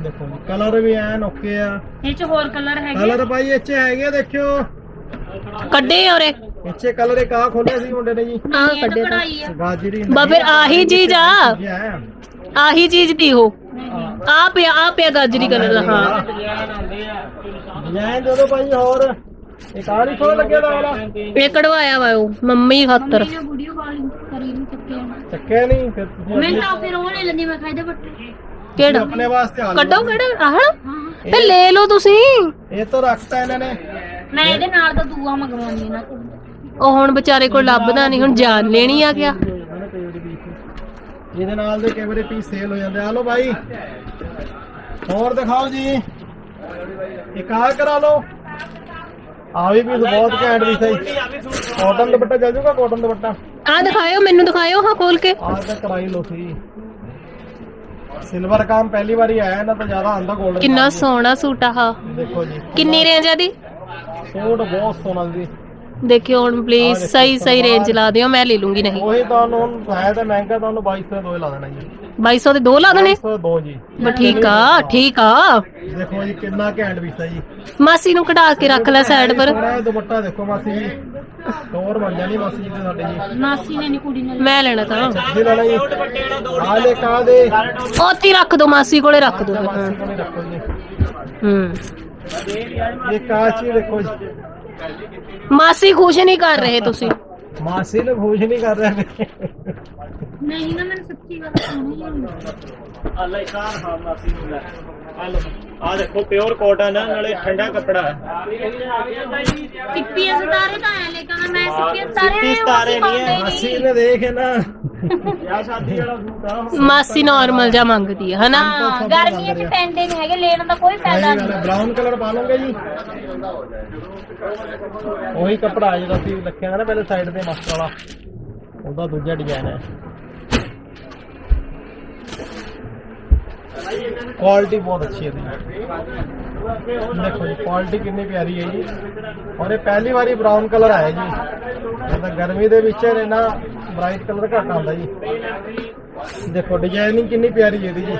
ਦੇਖੋ ਜੀ ਕਲਰ ਵੀ ਐਨ ਓਕੇ ਆ। ਇਹ ਚ ਹੋਰ ਕਲਰ ਹੈਗੇ? ਕਲਰ ਭਾਈ ਇੱਥੇ ਹੈਗੇ ਆ, ਦੇਖਿਓ। ਕੱਢੇ ਔਰੇ ਇੱਥੇ ਕਲਰ ਇੱਕ ਆ ਖੋਲਿਆ ਸੀ ਮੁੰਡੇ ਨੇ ਜੀ? ਆ ਇਹ ਕੱਢੇ ਤਾਂ। ਤਾਂ ਗਾਜਰੀ ਬਾ ਫਿਰ ਆਹੀ ਚੀਜ਼ ਆ। ਹੈ ਆਹੀ ਚੀਜ਼ ਦੀ ਉਹ ਆ ਪਿਆ ਆ ਪਿਆ ਗਾਜਰੀ ਕਲਰ ਦਾ ਹਾਂ। ਡਿਜ਼ਾਈਨ ਦੇ ਦੋ ਭਾਈ ਹੋਰ ਇੱਕ ਆ ਨਹੀਂ ਸੋਹਣਾ ਲੱਗਿਆ ਦਾ ਵਾਲਾ ਇਹ ਕਢਵਾਇਆ ਵਾ ਉਹ ਮੰਮੀ ਖਾਤਰ। ਵੀਡੀਓ ਕਾਲ ਕਰੀ ਚੱਕਿਆ। ਚੱਕਿਆ ਨਹੀਂ ਫਿਰ ਮੈਂ ਤਾਂ ਫਿਰ ਉਹ ਲੈ ਲੈਂਦੀ ਮੈਂ ਖਾਇਦੇ ਬੱਟੇ ਕਿਹੜਾ? ਆਪਣੇ ਵਾਸਤੇ ਆ ਕੱਢੋ ਕਿਹੜਾ? ਆਹ? ਹਾਂ ਤੇ ਲੈ ਲਓ ਤੁਸੀਂ। ਇਹ ਤਾਂ ਰੱਖਤਾ ਇਹਨਾਂ ਨੇ। ਮੈਂ ਇਹਦੇ ਨਾਲ ਦਾ ਦੂਆ ਮੰਗਵਾਉਣੀ ਨਾ। ਉਹ ਹੁਣ ਵਿਚਾਰੇ ਕੋਲ ਲੱਭਦਾ ਨਹੀਂ ਹੁਣ ਜਾਨ ਲੈਣੀ ਆ ਗਿਆ ਇਹਦੇ ਨਾਲ ਦੇ ਕੈਮਰੇ ਪੀਸ ਸੇਲ ਹੋ ਜਾਂਦੇ ਆ। ਲਓ ਭਾਈ ਹੋਰ ਦਿਖਾਓ ਜੀ। ਇੱਕ ਆ ਕਰਾ ਲਓ। ਆ ਵੀ ਪੀਸ ਬਹੁਤ ਘੈਂਟ ਪੀਸ ਹੈ ਜੀ ਕਾਟਨ ਦੁਪੱਟਾ ਚੱਲ ਜੂਗਾ ਕਾਟਨ ਦੁਪੱਟਾ। ਆ ਦਿਖਾਇਓ ਮੈਨੂੰ ਦਿਖਾਇਓ ਹਾਂ ਖੋਲ ਕੇ। ਆਹ ਤਾਂ ਕਰਾਈ ਲੋ ਸੀ ਸਿਲਵਰ ਕੰਮ ਪਹਿਲੀ ਵਾਰੀ ਆਇਆ ਨਾ ਤਾਂ ਜ਼ਿਆਦਾ ਆਂਦਾ 골ਡਨ ਕਿੰਨਾ ਸੋਹਣਾ ਸੂਟ ਆ। ਦੇਖੋ ਜੀ। ਕਿੰਨੀ ਰੇਂਜ ਆ ਦੀ ਸੂਟ ਬਹੁਤ ਸੋਹਣਾ ਜੀ। ਦੇਖਿਓ ਹੁਣ ਪਲੀਜ਼ ਸਹੀ ਸਹੀ ਰੇਂਜ ਲਾ ਦਿਓ ਮੈਂ ਲੈ ਲੂੰਗੀ ਨਹੀਂ। ਉਹੀ ਤੁਹਾਨੂੰ ਹੁਣ ਹੈ ਤਾਂ ਮਹਿੰਗਾ ਤੁਹਾਨੂੰ 2200 ਦੋ ਹੀ ਲਾ ਦੇਣਾ ਜੀ। 2200 ਦੇ ਦੋ ਲਾ ਦੇਣੇ? 2200 ਜੀ। ਬਸ ਠੀਕ ਆ ਠੀਕ ਆ। ਦੇਖੋ ਜੀ ਕਿੰਨਾ ਘੈਂਟ ਪੀਸ ਜੀ। ਮਾਸੀ ਨੂੰ ਕਢਾ ਕੇ ਰੱਖ ਲੈ ਸਾਈਡ ਪਰ। ਇਹ ਦੁਪੱਟਾ ਦੇਖੋ ਮਾਸੀ ਜੀ। ਟੋਰ ਬਣ ਜਾਣੀ ਮਾਸੀ ਜੀ ਤੇ ਸਾਡੇ ਜੀ। ਮਾਸੀ ਨੇ ਨੀ ਕੁੜੀ ਨੇ ਮੈਂ ਲੈਣਾ ਤਾਂ। ਜੀ ਲੈਣਾ ਜੀ। ਆ ਲੈ ਕਾ ਦੇ। ਉੱਥੇ ਰੱਖ ਦੋ ਮਾਸੀ ਕੋਲੇ ਰੱਖ ਦੋ। ਫਿਰ ਹਾਂ। ਮਾਸੀ ਕੋਲੇ ਰੱਖੋ ਜੀ। ਹੂੰ। ਇਹ ਕਾਚੀ ਦੇਖੋ ਜੀ। ਮਾਸੀ ਖੁਸ਼ ਨਹੀਂ ਕਰ ਰਹੇ ਤੁਸੀਂ। ਮਾਸੀ ਨੂੰ ਖੁਸ਼ ਨਹੀਂ ਕਰ ਰਹੇ। ਨਹੀਂ ਨਾ ਮੈਨੂੰ ਸੱਚੀ ਗੱਲ ਸੁਣੀ ਅੱਲਾ ਇਕਾਰ ਹਾਂ ਮਾਸੀ ਨੂੰ ਲੈ। ਆ ਦੇਖੋ ਪਿਓਰ ਕਾਟਨ ਹੈ ਨਾਲੇ ਠੰਡਾ ਕੱਪੜਾ ਹੈ ਸਿੱਪੀਆਂ ਸਿਤਾਰੇ ਤਾਂ ਐ ਲੇਕਿਨ ਮੈਂ ਸਿੱਪੀਆਂ ਸਿਤਾਰੇ ਸਿੱਪੀ ਸਿਤਾਰੇ ਨਹੀਂ ਹੈ, ਮਾਸੀ ਨੇ ਦੇਖ ਨਾ। ਵਿਆਹ ਸ਼ਾਦੀ ਵਾਲਾ ਸੂਟ ਆ ਮਾਸੀ ਨਾਰਮਲ ਜਾ ਮੰਗਦੀ ਹੈ ਹਨਾ? ਗਰਮੀਆਂ 'ਚ ਪੈਂਦੇ ਨਹੀਂ ਹੈਗੇ ਲੈਣ ਦਾ ਕੋਈ ਫਾਇਦਾ ਨਹੀਂ ਬ੍ਰਾਊਨ ਕਲਰ ਪਾ ਲਓਗੇ ਜੀ? ਉਹੀ ਕੱਪੜਾ ਜਿਹੜਾ ਸੀ ਰੱਖਿਆ ਨਾ ਪਹਿਲੇ ਸਾਈਡ ਤੇ ਮਸਤ ਵਾਲਾ। ਉਹਦਾ ਦੂਜਾ ਡਿਜ਼ਾਈਨ ਹੈ। ਕੁਆਲਿਟੀ ਬਹੁਤ ਅੱਛੀ ਹੈ ਇਹਦੀ ਦੇਖੋ ਜੀ ਕੁਆਲਿਟੀ ਕਿੰਨੀ ਪਿਆਰੀ ਹੈ ਜੀ। ਔਰ ਇਹ ਪਹਿਲੀ ਵਾਰੀ ਬ੍ਰਾਊਨ ਕਲਰ ਆਇਆ ਜੀ। ਤਾਂ ਗਰਮੀ ਦੇ ਵਿੱਚ ਇਹ ਨਾ ਬ੍ਰਾਈਟ ਕਲਰ ਘੱਟ ਆਉਂਦਾ ਜੀ। ਦੇਖੋ ਡਿਜ਼ਾਈਨਿੰਗ ਕਿੰਨੀ ਪਿਆਰੀ ਹੈ ਇਹਦੀ ਜੀ।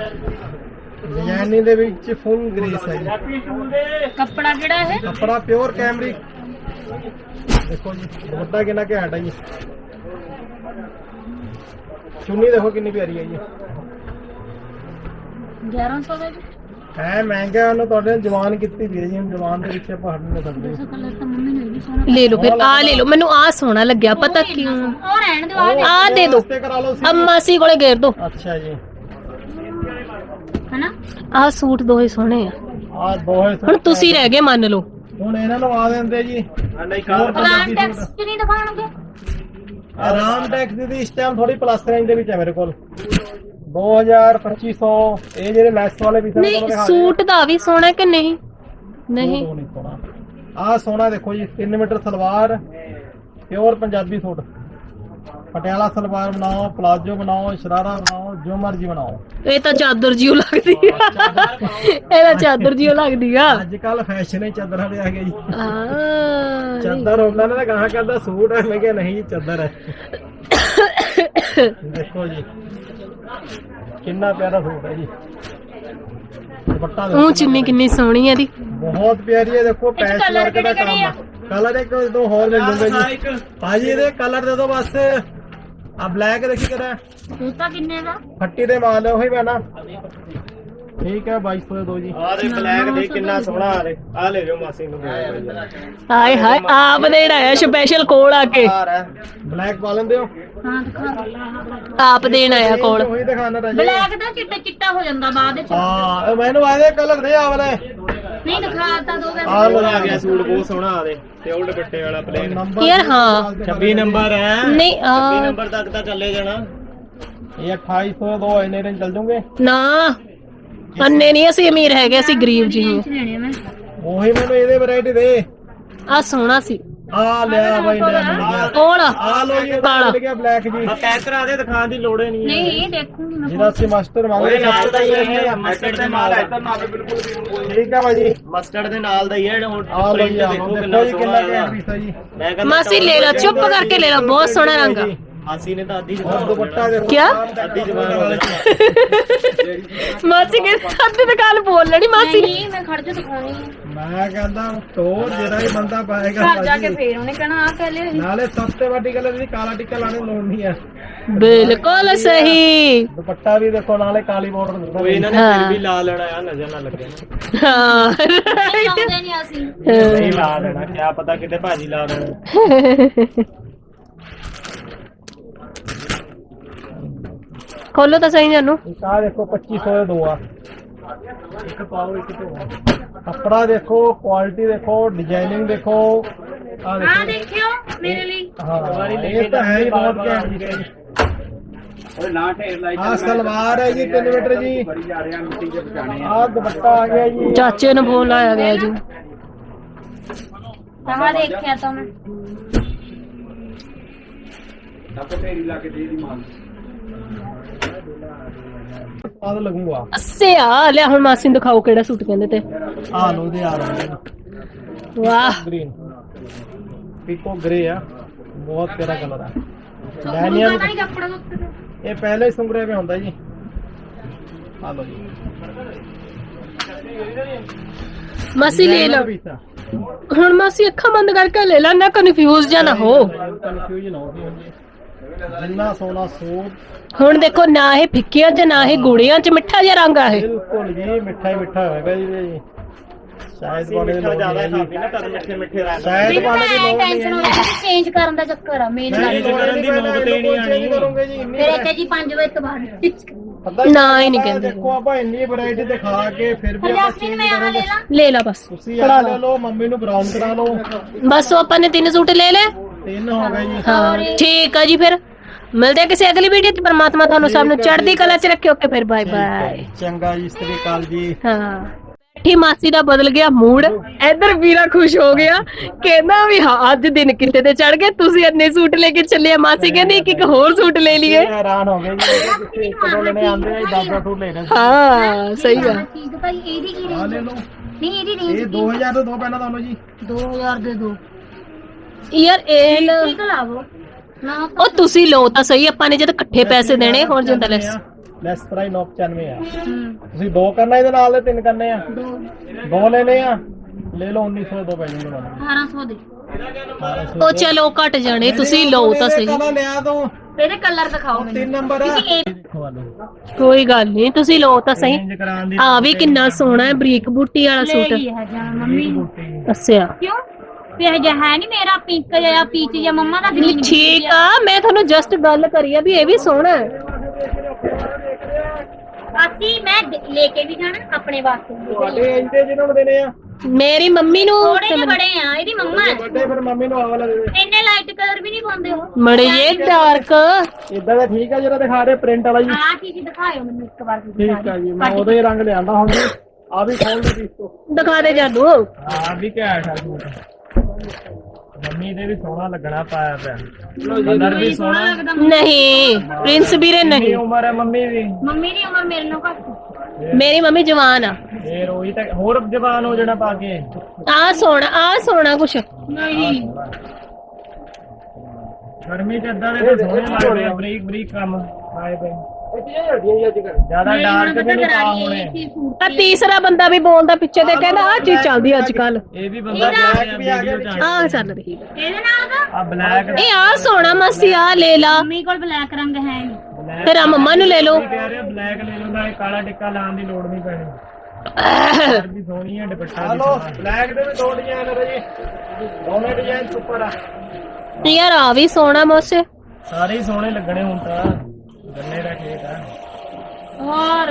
ਡਿਜ਼ਾਈਨਿੰਗ ਦੇ ਵਿੱਚ ਫੁੱਲ ਗ੍ਰੇਸ ਹੈ ਜੀ। ਕੱਪੜਾ ਕਿਹੜਾ ਇਹ? ਕੱਪੜਾ ਪਿਓਰ ਕੈਮਰਿਕ ਦੇਖੋ ਜੀ ਦੁਪੱਟਾ ਕਿੰਨਾ ਘੈਂਟ ਹੈ ਜੀ। ਚੁੰਨੀ ਦੇਖੋ ਕਿੰਨੀ ਪਿਆਰੀ ਹੈ ਜੀ। 1100 ਦਾ ਜੀ। ਹੈ ਮਹਿੰਗਾ ਉਹਨੂੰ ਤੁਹਾਡੇ ਜਵਾਨ ਕੀਤੀ ਵੀ ਹੈ ਜੀ ਜਵਾਨ ਦੇ ਵਿੱਚ ਆਪਾਂ ਹਟ ਨਹੀਂ ਸਕਦੇ ਇਸ ਕਲਰ ਤਾਂ ਮੰਮੀ ਨੇ ਵੀ ਸੋਹਣਾ ਲੈ ਲਓ ਫਿਰ ਆ ਲੈ ਲਓ ਮੈਨੂੰ ਆ ਸੋਹਣਾ ਲੱਗਿਆ ਪਤਾ ਕਿਉਂ? ਉਹ ਰਹਿਣ ਦਿਓ ਆ ਆ ਦੇ ਦਿਓ ਵਾਸਤੇ ਕਰਾ ਲਓ ਅਬ ਮਾਸੀ ਕੋਲੇ ਘੇਰ ਦੋ। ਅੱਛਾ ਜੀ। ਹਨਾ? ਆਹ ਸੂਟ ਦੋਹੇ ਸੋਹਣੇ ਆ। ਆ ਦੋਹੇ ਹੁਣ ਤੁਸੀਂ ਰਹਿ ਗਏ ਮੰਨ ਲਓ। ਹੁਣ ਇਹਨਾਂ ਨੂੰ ਆ ਦਿੰਦੇ ਜੀ। ਪਲਾਨ ਟੈਕਸ ਚ ਨਹੀਂ ਦਿਖਾਣਗੇ ਆਰਾਮ ਟੈਕਸ ਦੀ ਇਸ ਟਾਈਮ ਥੋੜੀ ਪਲੱਸ ਰੇਂਜ ਦੇ ਵਿੱਚ ਹੈ ਮੇਰੇ ਕੋਲ। 2000 2500 ਇਹ ਜਿਹੜੇ ਲੈਸ ਵਾਲੇ ਵੀ ਨਹੀਂ ਸੂਟ ਦਾ ਵੀ ਸੋਹਣਾ ਕਿ ਨਹੀਂ? ਨਹੀਂ। ਆਹ ਸੋਹਣਾ ਦੇਖੋ ਜੀ 3 metre salwar pure Punjabi suit. Patiala salwar ਬਣਾਓ ਪਲਾਜੋ ਬਣਾਓ ਸ਼ਰਾਰਾ ਬਣਾਓ ਜੋ ਮਰਜ਼ੀ ਬਣਾਓ। ਇਹ ਤਾਂ ਚਾਦਰ ਜਿਉ ਲੱਗਦੀ ਆ। ਇਹ ਤਾਂ ਚਾਦਰ ਜਿਉ ਲੱਗਦੀ ਆ। ਅੱਜ ਕੱਲ ਫੈਸ਼ਨ ਹੀ ਚਾਦਰਾਂ ਦੇ ਆ ਗਏ ਜੀ। ਆ ਚਾਦਰ ਹੁੰਦਾ ਨਾ ਗਾਹਾਂ ਕਹਿੰਦਾ ਸੂਟ ਹੈ ਮੈਂ ਕਿਹਾ ਨਹੀਂ ਜੀ ਚਾਦਰ ਹੈ ਦੇਖੋ ਜੀ ਕਿੰਨਾ ਪਿਆਰਾ ਸੂਟ ਹੈ ਜੀ। ਦੁਪੱਟਾ ਉਹ ਚੁੰਨੀ ਕਿੰਨੀ ਸੋਹਣੀ ਆ ਇਹਦੀ ਬਹੁਤ ਪਿਆਰੀ ਹੈ ਦੇਖੋ ਪੈਚ ਵਰਕ ਦਾ ਕੰਮ ਆ। ਕਲਰ ਇੱਕ ਦੋ ਹੋਰ ਮਿਲ ਜੂਗਾ ਜੀ। ਭਾਜੀ ਇਹਦੇ ਕਲਰ ਦੇ ਦੋ ਬਸ। ਆ ਬਲੈਕ ਦੇਖੀ ਕਰਾ ਸੂਟਾ ਕਿੰਨੇ ਦਾ? ਫੱਟੀ ਦੇ ਮਾਲ ਉਹੀ ਪੈਣਾ। ਠੀਕ ਹੈ 2200 ਦੇ ਦੋ ਜੀ। ਆ ਦੇ ਬਲੈਕ ਦੇ ਕਿੰਨਾ ਸੋਹਣਾ ਆ ਦੇ। ਆ ਲੈ ਜਾਓ ਮਾਸੀ ਨੂੰ। ਹਾਏ ਹਾਏ ਆਪ ਦੇਣ ਆਇਆ ਸਪੈਸ਼ਲ ਕੋਲ ਆ ਕੇ। ਬਲੈਕ ਪਾ ਲੈਂਦੇ ਹੋ? ਹਾਂ ਆਪ ਦੇਣ ਆਇਆ ਕੋਲ। ਉਹੀ ਦਿਖਾਣਾ ਰਾਜੇ ਬਲੈਕ ਦਾ ਚਿੱਟਾ ਚਿੱਟਾ ਹੋ ਜਾਂਦਾ ਬਾਅਦ ਵਿੱਚ। ਹਾਂ ਇਹ ਮੈਨੂੰ ਆਦੇ ਕਲਰ ਦੇ ਆ ਵਾਲੇ। ਨਹੀਂ ਦਿਖਾਤਾ ਦੋ ਵੈਸੇ। ਆ ਲੋ ਆ ਗਿਆ ਸੂਟ ਬਹੁਤ ਸੋਹਣਾ ਆ ਦੇ। ਤੇ ਉਹ ਦੁਪੱਟੇ ਵਾਲਾ ਪਲੇਨ ਨੰਬਰ ਯਾਰ ਹਾਂ। 26 ਨੰਬਰ ਹੈ। ਨਹੀਂ 26 ਆ ਨੰਬਰ ਤੱਕ ਤਾਂ ਚੱਲੇ ਜਾਣਾ। ਇਹ 2800 ਦੋ ਇੰਨੇ ਦਿਨ ਚੱਲ ਜੂਗੇ ਨਾ। ਅੰਨੇ ਨਹੀਂ ਅਸੀਂ ਅਮੀਰ ਹੈਗੇ ਅਸੀਂ ਗਰੀਬ ਜੀ ਹਾਂ। ਲੈਣੇ ਮੈਂ। ਉਹੀ ਮੈਨੂੰ ਇਹਦੇ ਵੈਰਾਈਟੀ ਦੇ। ਆ ਸੋਹਣਾ ਸੀ। ਆ ਲਿਆ ਬਾਈ ਲੈ ਮਿਲ ਗਿਆ ਕੋਲਾ ਆ। ਲੋ ਜੀ ਇਹਦਾ ਕਾਲਾ। ਮਿਲ ਗਿਆ ਬਲੈਕ ਜੀ। ਆ ਪੈਕ ਕਰਾ ਦੇ ਦਿਖਾਉਣ ਦੀ ਲੋੜ ਹੀ ਨਹੀਂ ਹੈ ਨਹੀਂ ਦੇਖੂੰਗੀ ਮੈਂ ਜਿਹਦਾ ਅਸੀਂ ਮਾਸਟਰ ਮੰਗ ਉਹਦੇ ਰਹੇ ਨਾਲ ਦਾ ਹੀ ਹੈ ਇਹ ਮਸਟਰਡ ਦੇ ਨਾਲ। ਇੱਧਰ ਨਾਲ ਬਿਲਕੁਲ ਠੀਕ ਹੈ ਭਾਜੀ ਮਸਟਰਡ ਦੇ ਨਾਲ ਦਾ ਹੀ ਹੈ ਹੁਣ ਆ ਲੋ ਜੀ ਆ ਦੇਖੋ ਕਿੰਨਾ ਦੇਖੋ ਜੀ ਕਿੰਨਾ ਸੋਹਣਾ ਘੈਂਟ ਪੀਸ ਹੈ ਜੀ। ਮੈਂ ਕਹਿੰਦਾ ਮਾਸੀ ਲੈ ਲਾ ਚੁੱਪ ਕਰਕੇ ਲੈ ਲਾ ਬਹੁਤ ਸੋਹਣਾ ਰੰਗ ਆ। ਮਾਸੀ ਨੇ ਤਾਂ ਅੱਧੀ ਜ਼ਬਾਨ ਦੁਪੱਟਾ ਦੇਖੋ ਕਿਆ? ਅੱਧੀ ਜ਼ਬਾਨ ਵਾਲੇ ਮਾਸੀ ਕੇ ਅੱਧੀ ਤਾਂ ਗੱਲ ਬੋਲ ਲੈਣੀ ਮਾਸੀ ਨੇ। ਨਹੀਂ ਮੈਂ ਖੜ ਜਾ ਦਿਖਾਉਣੀ। ਮੈਂ ਕਹਿੰਦਾ ਟੋਰ ਜਿਹੜਾ ਹੀ ਬੰਦਾ ਪਾਏਗਾ ਘਰ ਜਾ ਕੇ ਭਾਜੀ। ਫੇਰ ਉਹਨੇ ਕਹਿਣਾ ਆ ਪਹਿਲੇ ਨਾਲੇ ਸਭ ਤੋਂ ਵੱਡੀ ਗੱਲ ਇਹ ਕਾਲਾ ਟਿੱਕਾ ਲਾਣੇ ਲੋੜ ਨਹੀਂ ਹੈ। ਬਿਲਕੁਲ ਸਹੀ। ਦੁਪੱਟਾ ਵੀ ਦੇਖੋ ਨਾਲੇ ਕਾਲੀ ਬਾਰਡਰ ਦਿੱਤਾ ਕੋਈ ਇਹਨਾਂ ਨੇ। ਫਿਰ ਵੀ ਲਾ ਲੈਣਾ ਆ ਨਜ਼ਰ ਨਾ ਲੱਗੇ। ਹਾਂ ਲਾਉਂਦੇ ਨਹੀਂ ਅਸੀਂ। ਨਹੀਂ ਲਾ ਲੈਣਾ ਕਿਆ ਪਤਾ ਕਿਤੇ ਭਾਜੀ ਲਾ ਦੇਣਾ। [LAUGHS] ਖੋਲੋ ਤਾਂ ਸਹੀ ਜਾਨੂੰ ਆ ਦੇਖੋ 2500 ਦੇ ਦੋ ਆ। ਇੱਕ ਪਾਓ ਇੱਕ ਤੇ ਕੱਪੜਾ ਦੇਖੋ ਕੁਆਲਿਟੀ ਦੇਖੋ ਡਿਜ਼ਾਈਨਿੰਗ ਦੇਖੋ। ਆ ਆ ਦੇਖੋ ਦੇਖਿਓ ਮੇਰੇ ਲਈ। ਹਾਂ ਇਹ ਤਾਂ ਹੈ ਹੀ ਬਹੁਤ ਘੈਂਟ ਜੀ। ਓਏ ਨਾ ਢੇਰ ਲਾਈ ਆ ਸਲਵਾਰ ਹੈ ਜੀ 3 ਮੀਟਰ ਜੀ। ਬੜੀ ਜਾ ਰਿਹਾ ਮਿੱਟੀ ਚ ਬਚਾਣੇ ਆ ਦੁਪੱਟਾ ਆ ਗਿਆ ਜੀ। ਚਾਚੇ ਨੂੰ ਫੋਨ ਲਾਇਆ ਗਿਆ ਜੀ। ਕਹਾਂ ਦੇਖਿਆ ਤਾਂ ਮੈਂ। ਸਵਾਦ ਲੱਗੂਗਾ। ਅੱਸੇ ਆ ਲਿਆ ਹੁਣ ਮਾਸੀ ਨੂੰ ਦਿਖਾਓ ਕਿਹੜਾ ਸੂਟ ਕਹਿੰਦੇ ਤੇ। ਆ ਲੋ ਦੇ ਆ ਰਹੇ ਵਾਹ। ਗ੍ਰੀਨ ਪੀਕੋ ਗ੍ਰੇ ਆ। ਬਹੁਤ ਪਿਆਰਾ ਕਲਰ ਆ। ਡੈਨੀਅਲ। ਇਹ ਪਹਿਲੇ ਹੀ ਸੁੰਗਰੇ ਵਿੱਚ ਹੁੰਦਾ ਜੀ। ਆ ਲੋ ਜੀ। ਮਾਸੀ ਲੈ ਲਾ ਆ ਹੁਣ ਮਾਸੀ ਅੱਖਾਂ ਬੰਦ ਕਰਕੇ ਲੈ ਲਾ ਨਾ ਕਨਫਿਊਜ਼ ਜਾਂ ਨਾ ਹੋ। ਕਨਫਿਊਜ਼ਨ ਹੋ ਗਈ ਹੁੰਦੀ ਜਿੰਨਾ ਸੋਨਾ ਸੂਟ ਹੁਣ ਦੇਖੋ ਨਾ ਇਹ ਫਿੱਕੀਆਂ ਚ ਨਾ ਇਹ ਗੂੜੀਆਂ ਚ ਮਿੱਠਾ ਜਿਹਾ ਰੰਗ ਆ ਇਹ। ਬਿਲਕੁਲ ਜੀ ਮਿੱਠਾ ਹੀ ਮਿੱਠਾ ਹੋਏਗਾ ਜੀ ਇਹ। ਜੀ ਸ਼ਾਇਦ ਪਾਣੇ ਦੀ ਲੋੜ ਨਹੀਂ ਹੈ ਜੀ। ਮਿੱਠੇ ਮਿੱਠੇ ਰਹਿ ਸ਼ਾਇਦ ਪਾਣੇ ਦੀ ਲੋੜ ਨਹੀਂ ਟੈਨਸ਼ਨ ਹੋ ਰਹੀ ਚੇਂਜ ਕਰਨ ਦਾ ਚੱਕਰ ਆ ਮੇਨ ਗੱਲ Change ਕਰਨ ਦੀ ਨੌਬਤ ਹੀ ਨਹੀਂ ਆਣੀ। ਕਰੋਗੇ ਜੀ ਇੰਨੀ ਫਿਰ ਇੱਥੇ ਜੀ 5 ਵਜੇ ਤੋਂ ਬਾਅਦ। ਪਤਾ ਨਾ ਹੀ ਨਹੀਂ ਕਹਿੰਦੇ। ਦੇਖੋ ਆਪਾਂ ਇੰਨੀ ਵੈਰਾਈਟੀ ਦਿਖਾ ਕੇ ਫਿਰ ਵੀ ਆਪਾਂ ਜਸਮੀਨ ਮੈਂ ਲੈ ਲਾ। ਲੈ ਲਾ ਬਸ ਤੁਸੀਂ ਆ ਲੈ ਲਓ ਮੰਮੀ ਨੂੰ ਬਰਾਊਨ ਕਰਾ ਲਓ। ਬਸ ਉਹ ਆਪਾਂ ਨੇ ਤਿੰਨ ਸੂਟ ਲੈ ਲਏ। ਤਿੰਨ ਹੋ ਗਏ ਜੀ। ਹਾਂ ਠੀਕ ਆ ਜੀ ਫਿਰ। ਮਿਲਦੇ ਆ ਕਿਸੇ ਅਗਲੀ ਵੀਡੀਓ 'ਚ ਪਰਮਾਤਮਾ ਤੁਹਾਨੂੰ ਸਭ ਨੂੰ ਚੜ੍ਹਦੀ ਕਲਾ 'ਚ ਰੱਖੇ। ਓਕੇ ਫਿਰ ਬਾਏ ਬਾਏ ਚੰਗਾ ਜੀ ਸਤਿ ਸ਼੍ਰੀ ਅਕਾਲ ਜੀ। ਹਾਂ। ਬੈਠੀ ਮਾਸੀ ਦਾ ਬਦਲ ਗਿਆ ਮੂਡ ਇੱਧਰ ਵੀਰਾ ਖੁਸ਼ ਹੋ ਗਿਆ। ਕਹਿੰਦਾ ਵੀ ਹਾਂ ਅੱਜ ਦਿਨ ਕਿਤੇ ਤੇ ਚੜ ਗਏ। ਤੁਸੀਂ ਇੰਨੇ ਸੂਟ ਲੈ ਕੇ ਚੱਲੇ ਆ। ਮਾਸੀ ਕਹਿੰਦੀ ਇੱਕ ਇੱਕ ਹੋਰ ਸੂਟ ਲੈ ਲਈਏ। ਇਹ ਹੈਰਾਨ ਹੋ ਗਏ ਜੀ। ਪਿੱਛੇ ਇੱਕ ਦੋ ਲੈਣੇ ਆਂਦੇ ਆ ਜੀ, ਦਸ ਦਸ ਸੂਟ ਲੈ ਰਹੇ ਸੀ ਹਾਂ ਸਹੀ ਆ ਚੀਜ਼ ਭਾਈ ਇਹਦੀ ਕੀ ਆ ਰੇਂਜ ਲੈ ਲਓ। ਨਹੀਂ ਇਹਦੀ ਇਹ ਰੇਂਜ 2000 ਤੋਂ ਦੋ ਪੈਣਾ ਤੁਹਾਨੂੰ ਜੀ। 2000 ਦੇ ਦੋ। ਯਾਰ ਇਹ ਨਾ- ਠੀਕ ਲਾਵੋ ਨਾ ਉਹ ਤੁਸੀਂ ਲਓ ਤਾਂ ਸਹੀ ਆਪਾਂ ਨੇ ਜਦ ਇਕੱਠੇ ਪੈਸੇ ਦੇਣੇ ਹੋਰ ਜਿੰਦਾ ਲੈਸ। ਲੈਸ ਪ੍ਰਾਈਸ 995 ਆ। ਹੂੰ। ਤੁਸੀਂ ਦੋ ਕਰਨਾ ਇਹਦੇ ਨਾਲ ਦੇ ਤਿੰਨ ਕਰਨੇ ਆ। ਦੋ। ਦੋ ਲੈਣੇ ਆ। ਲੈ ਲਓ 1900 ਦੋ ਪੈ ਜਾਣਗੇ ਤੁਹਾਨੂੰ। 1800 ਦੇ। 1800 ਉਹ ਚਲੋ ਘਟ ਜਾਣੇ ਤੁਸੀਂ ਲਓ ਤਾਂ ਸਹੀ। ਕਲਰ ਲਿਆ ਦੋ। ਇਹਦੇ ਕਲਰ ਦਿਖਾਓ ਤਿੰਨ ਮੈਨੂੰ। ਨੰਬਰ ਆ। ਤੁਸੀਂ ਇਹ ਦੇਖੋ ਆ ਲਓ। ਕੋਈ ਗੱਲ ਨਹੀਂ ਤੁਸੀਂ ਲਓ ਤਾਂ ਸਹੀ। ਚੇਂਜ ਕਰਾਉਣ ਦੀ ਆ ਵੀ ਕਿੰਨਾ ਸੋਹਣਾ ਹੈ ਬਰੀਕ ਬੂਟੀ ਵਾਲਾ ਲੈ ਸੂਟ। ਲਈ ਹੈ ਜਾਂ ਮੰਮੀ ਅੱਛਾ। ਕਿਉਂ? ਵੀ ਇਹ ਜਿਹਾ ਹੈ ਨਹੀਂ ਮੇਰਾ ਪਿੰਕ ਜਿਹਾ ਪੀਚ ਜਿਹਾ ਮੰਮਾ ਦਾ ਗ੍ਰੀਨ ਠੀਕ ਆ ਮੈਂ ਤੁਹਾਨੂੰ ਜਸਟ ਗੱਲ ਕਰੀ ਆ ਵੀ ਇਹ ਵੀ ਸੋਹਣਾ ਹੈ। ਅਸੀਂ ਮੈਂ ਦ- ਲੈ ਕੇ ਵੀ ਜਾਣਾ ਆਪਣੇ ਵਾਸਤੇ ਤੁਹਾਡੇ ਇੰਤੇ ਜਿਹਨਾਂ ਨੂੰ ਦੇਣੇ ਆ। ਮੇਰੀ ਮੰਮੀ ਨੂੰ ਥੋੜੇ ਜਿਹੇ ਬੜੇ ਆ ਇਹਦੀ ਮੰਮਾ ਹੈ। ਵੱਡੇ ਫਿਰ ਮੰਮੀ ਨੂੰ ਆਹ ਵਾਲਾ ਦੇ ਦੇ। ਇੰਨੇ ਲਾਈਟ ਕਲਰ ਵੀ ਨਹੀਂ ਪਾਉਂਦੇ ਉਹ। ਮੜੇ ਇਹ ਡਾਰਕ ਇਦਾਂ ਦਾ ਠੀਕ ਆ ਜਿਹੜਾ ਦਿਖਾ ਰਹੇ ਪ੍ਰਿੰਟ ਵਾਲਾ ਜੀ। ਆਹ ਚੀਜ਼ ਦਿਖਾਇਓ ਮੈਨੂੰ ਇੱਕ ਵਾਰ ਤੁਸੀਂ ਠੀਕ ਆ ਜੀ ਮੈਂ ਉਹਦਾ ਹੀ ਰੰਗ ਲਿਆਂਦਾ ਹੁਣ ਜੀ। ਆ ਵੀ ਖੋਲ ਦੇ ਪੀਸ ਤੋਂ। ਦਿਖਾ ਦੇ ਜਾਦੂ। ਆ ਵੀ ਘੈਂਟ ਆ ਸੂਟ ਮੰਮੀ ਦੇ ਵੀ ਸੋਹਣਾ ਲੱਗਣਾ ਪਾਇਆ ਪਿਆ। ਕਲਰ ਵੀ ਸੋਹਣਾ ਲੱਗਦਾ ਨਹੀਂ ਪ੍ਰਿੰਸ ਵੀਰੇ ਕਿੰਨੀ ਨਹੀਂ। ਉਮਰ ਹੈ ਮੰਮੀ ਦੀ? ਮੰਮੀ ਦੀ ਉਮਰ ਮੇਰੇ ਨਾਲੋਂ ਘੱਟ। ਮੇਰੀ ਮੰਮੀ ਜਵਾਨ ਆ। ਫੇਰ ਉਹੀ ਤਾਂ ਹੋਰ ਜਵਾਨ ਹੋ ਜਾਣਾ ਪਾ ਕੇ। ਆ ਸੋਹਣਾ ਆ ਸੋਹਣਾ ਕੁਛ। ਨਹੀਂ ਗਰਮੀ ਚ ਏਦਾਂ ਦੇ ਤਾਂ ਸੋਹਣੇ ਲੱਗਦੇ ਆ ਬਰੀਕ ਬਰੀਕ ਕੰਮ ਆਏ ਪਏ। ਇਹ ਜ਼ਿਆਦਾ ਡਾਰਕ ਵੀ ਨਹੀਂ ਪਾ ਹੋਣੇ ਆ ਤੀਸਰਾ ਬੰਦਾ ਵੀ ਬੋਲਦਾ ਪਿੱਛੇ ਤੇ ਕਹਿੰਦਾ ਆ ਚੀਜ਼ ਚੱਲਦੀ ਅੱਜ ਕੱਲ ਇਹ ਵੀ ਬੰਦਾ ਬਲੈਕ ਵੀ ਆ ਗਿਆ ਆ ਚੱਲ ਰਹੀ ਹੈ ਇਹਦੇ ਨਾਲ ਦਾ ਆ ਬਲੈਕ ਇਹ ਆ ਸੋਹਣਾ ਮਾਸੀ ਆ ਲੈ ਲਾ। ਮੰਮੀ ਕੋਲ ਬਲੈਕ ਰੰਗ ਹੈ ਨਹੀਂ। ਫਿਰ ਆ ਮੰਮਾ ਨੂੰ ਲੈ ਲਓ। ਕਹਿ ਰਿਹਾ ਬਲੈਕ ਲੈ ਲਓ ਨਾਲੇ ਕਾਲਾ ਟਿੱਕਾ ਲਾਉਣ ਦੀ ਲੋੜ ਨਹੀਂ ਪੈਣੀ। ਕਲਰ ਵੀ ਸੋਹਣੀ ਹੈ ਦੁਪੱਟਾ ਵੀ ਹਲੋ ਸੋਹਣਾ। ਬਲੈਕ ਦੇ ਵੀ ਦੋ ਡਿਜ਼ਾਈਨ ਆ ਜੀ ਦੋਨੇ ਡਿਜ਼ਾਈਨ ਸੁਪਰ ਆ। ਯਾਰ ਆ ਵੀ ਸੋਹਣਾ ਮੋਸੇ। ਸਾਰੇ ਹੀ ਸੋਹਣੇ ਲੱਗਣੇ ਹੁਣ ਤਾਂ। ਗੰਨੇ ਦਾ ਖੇਤ ਆ। ਹੋਰ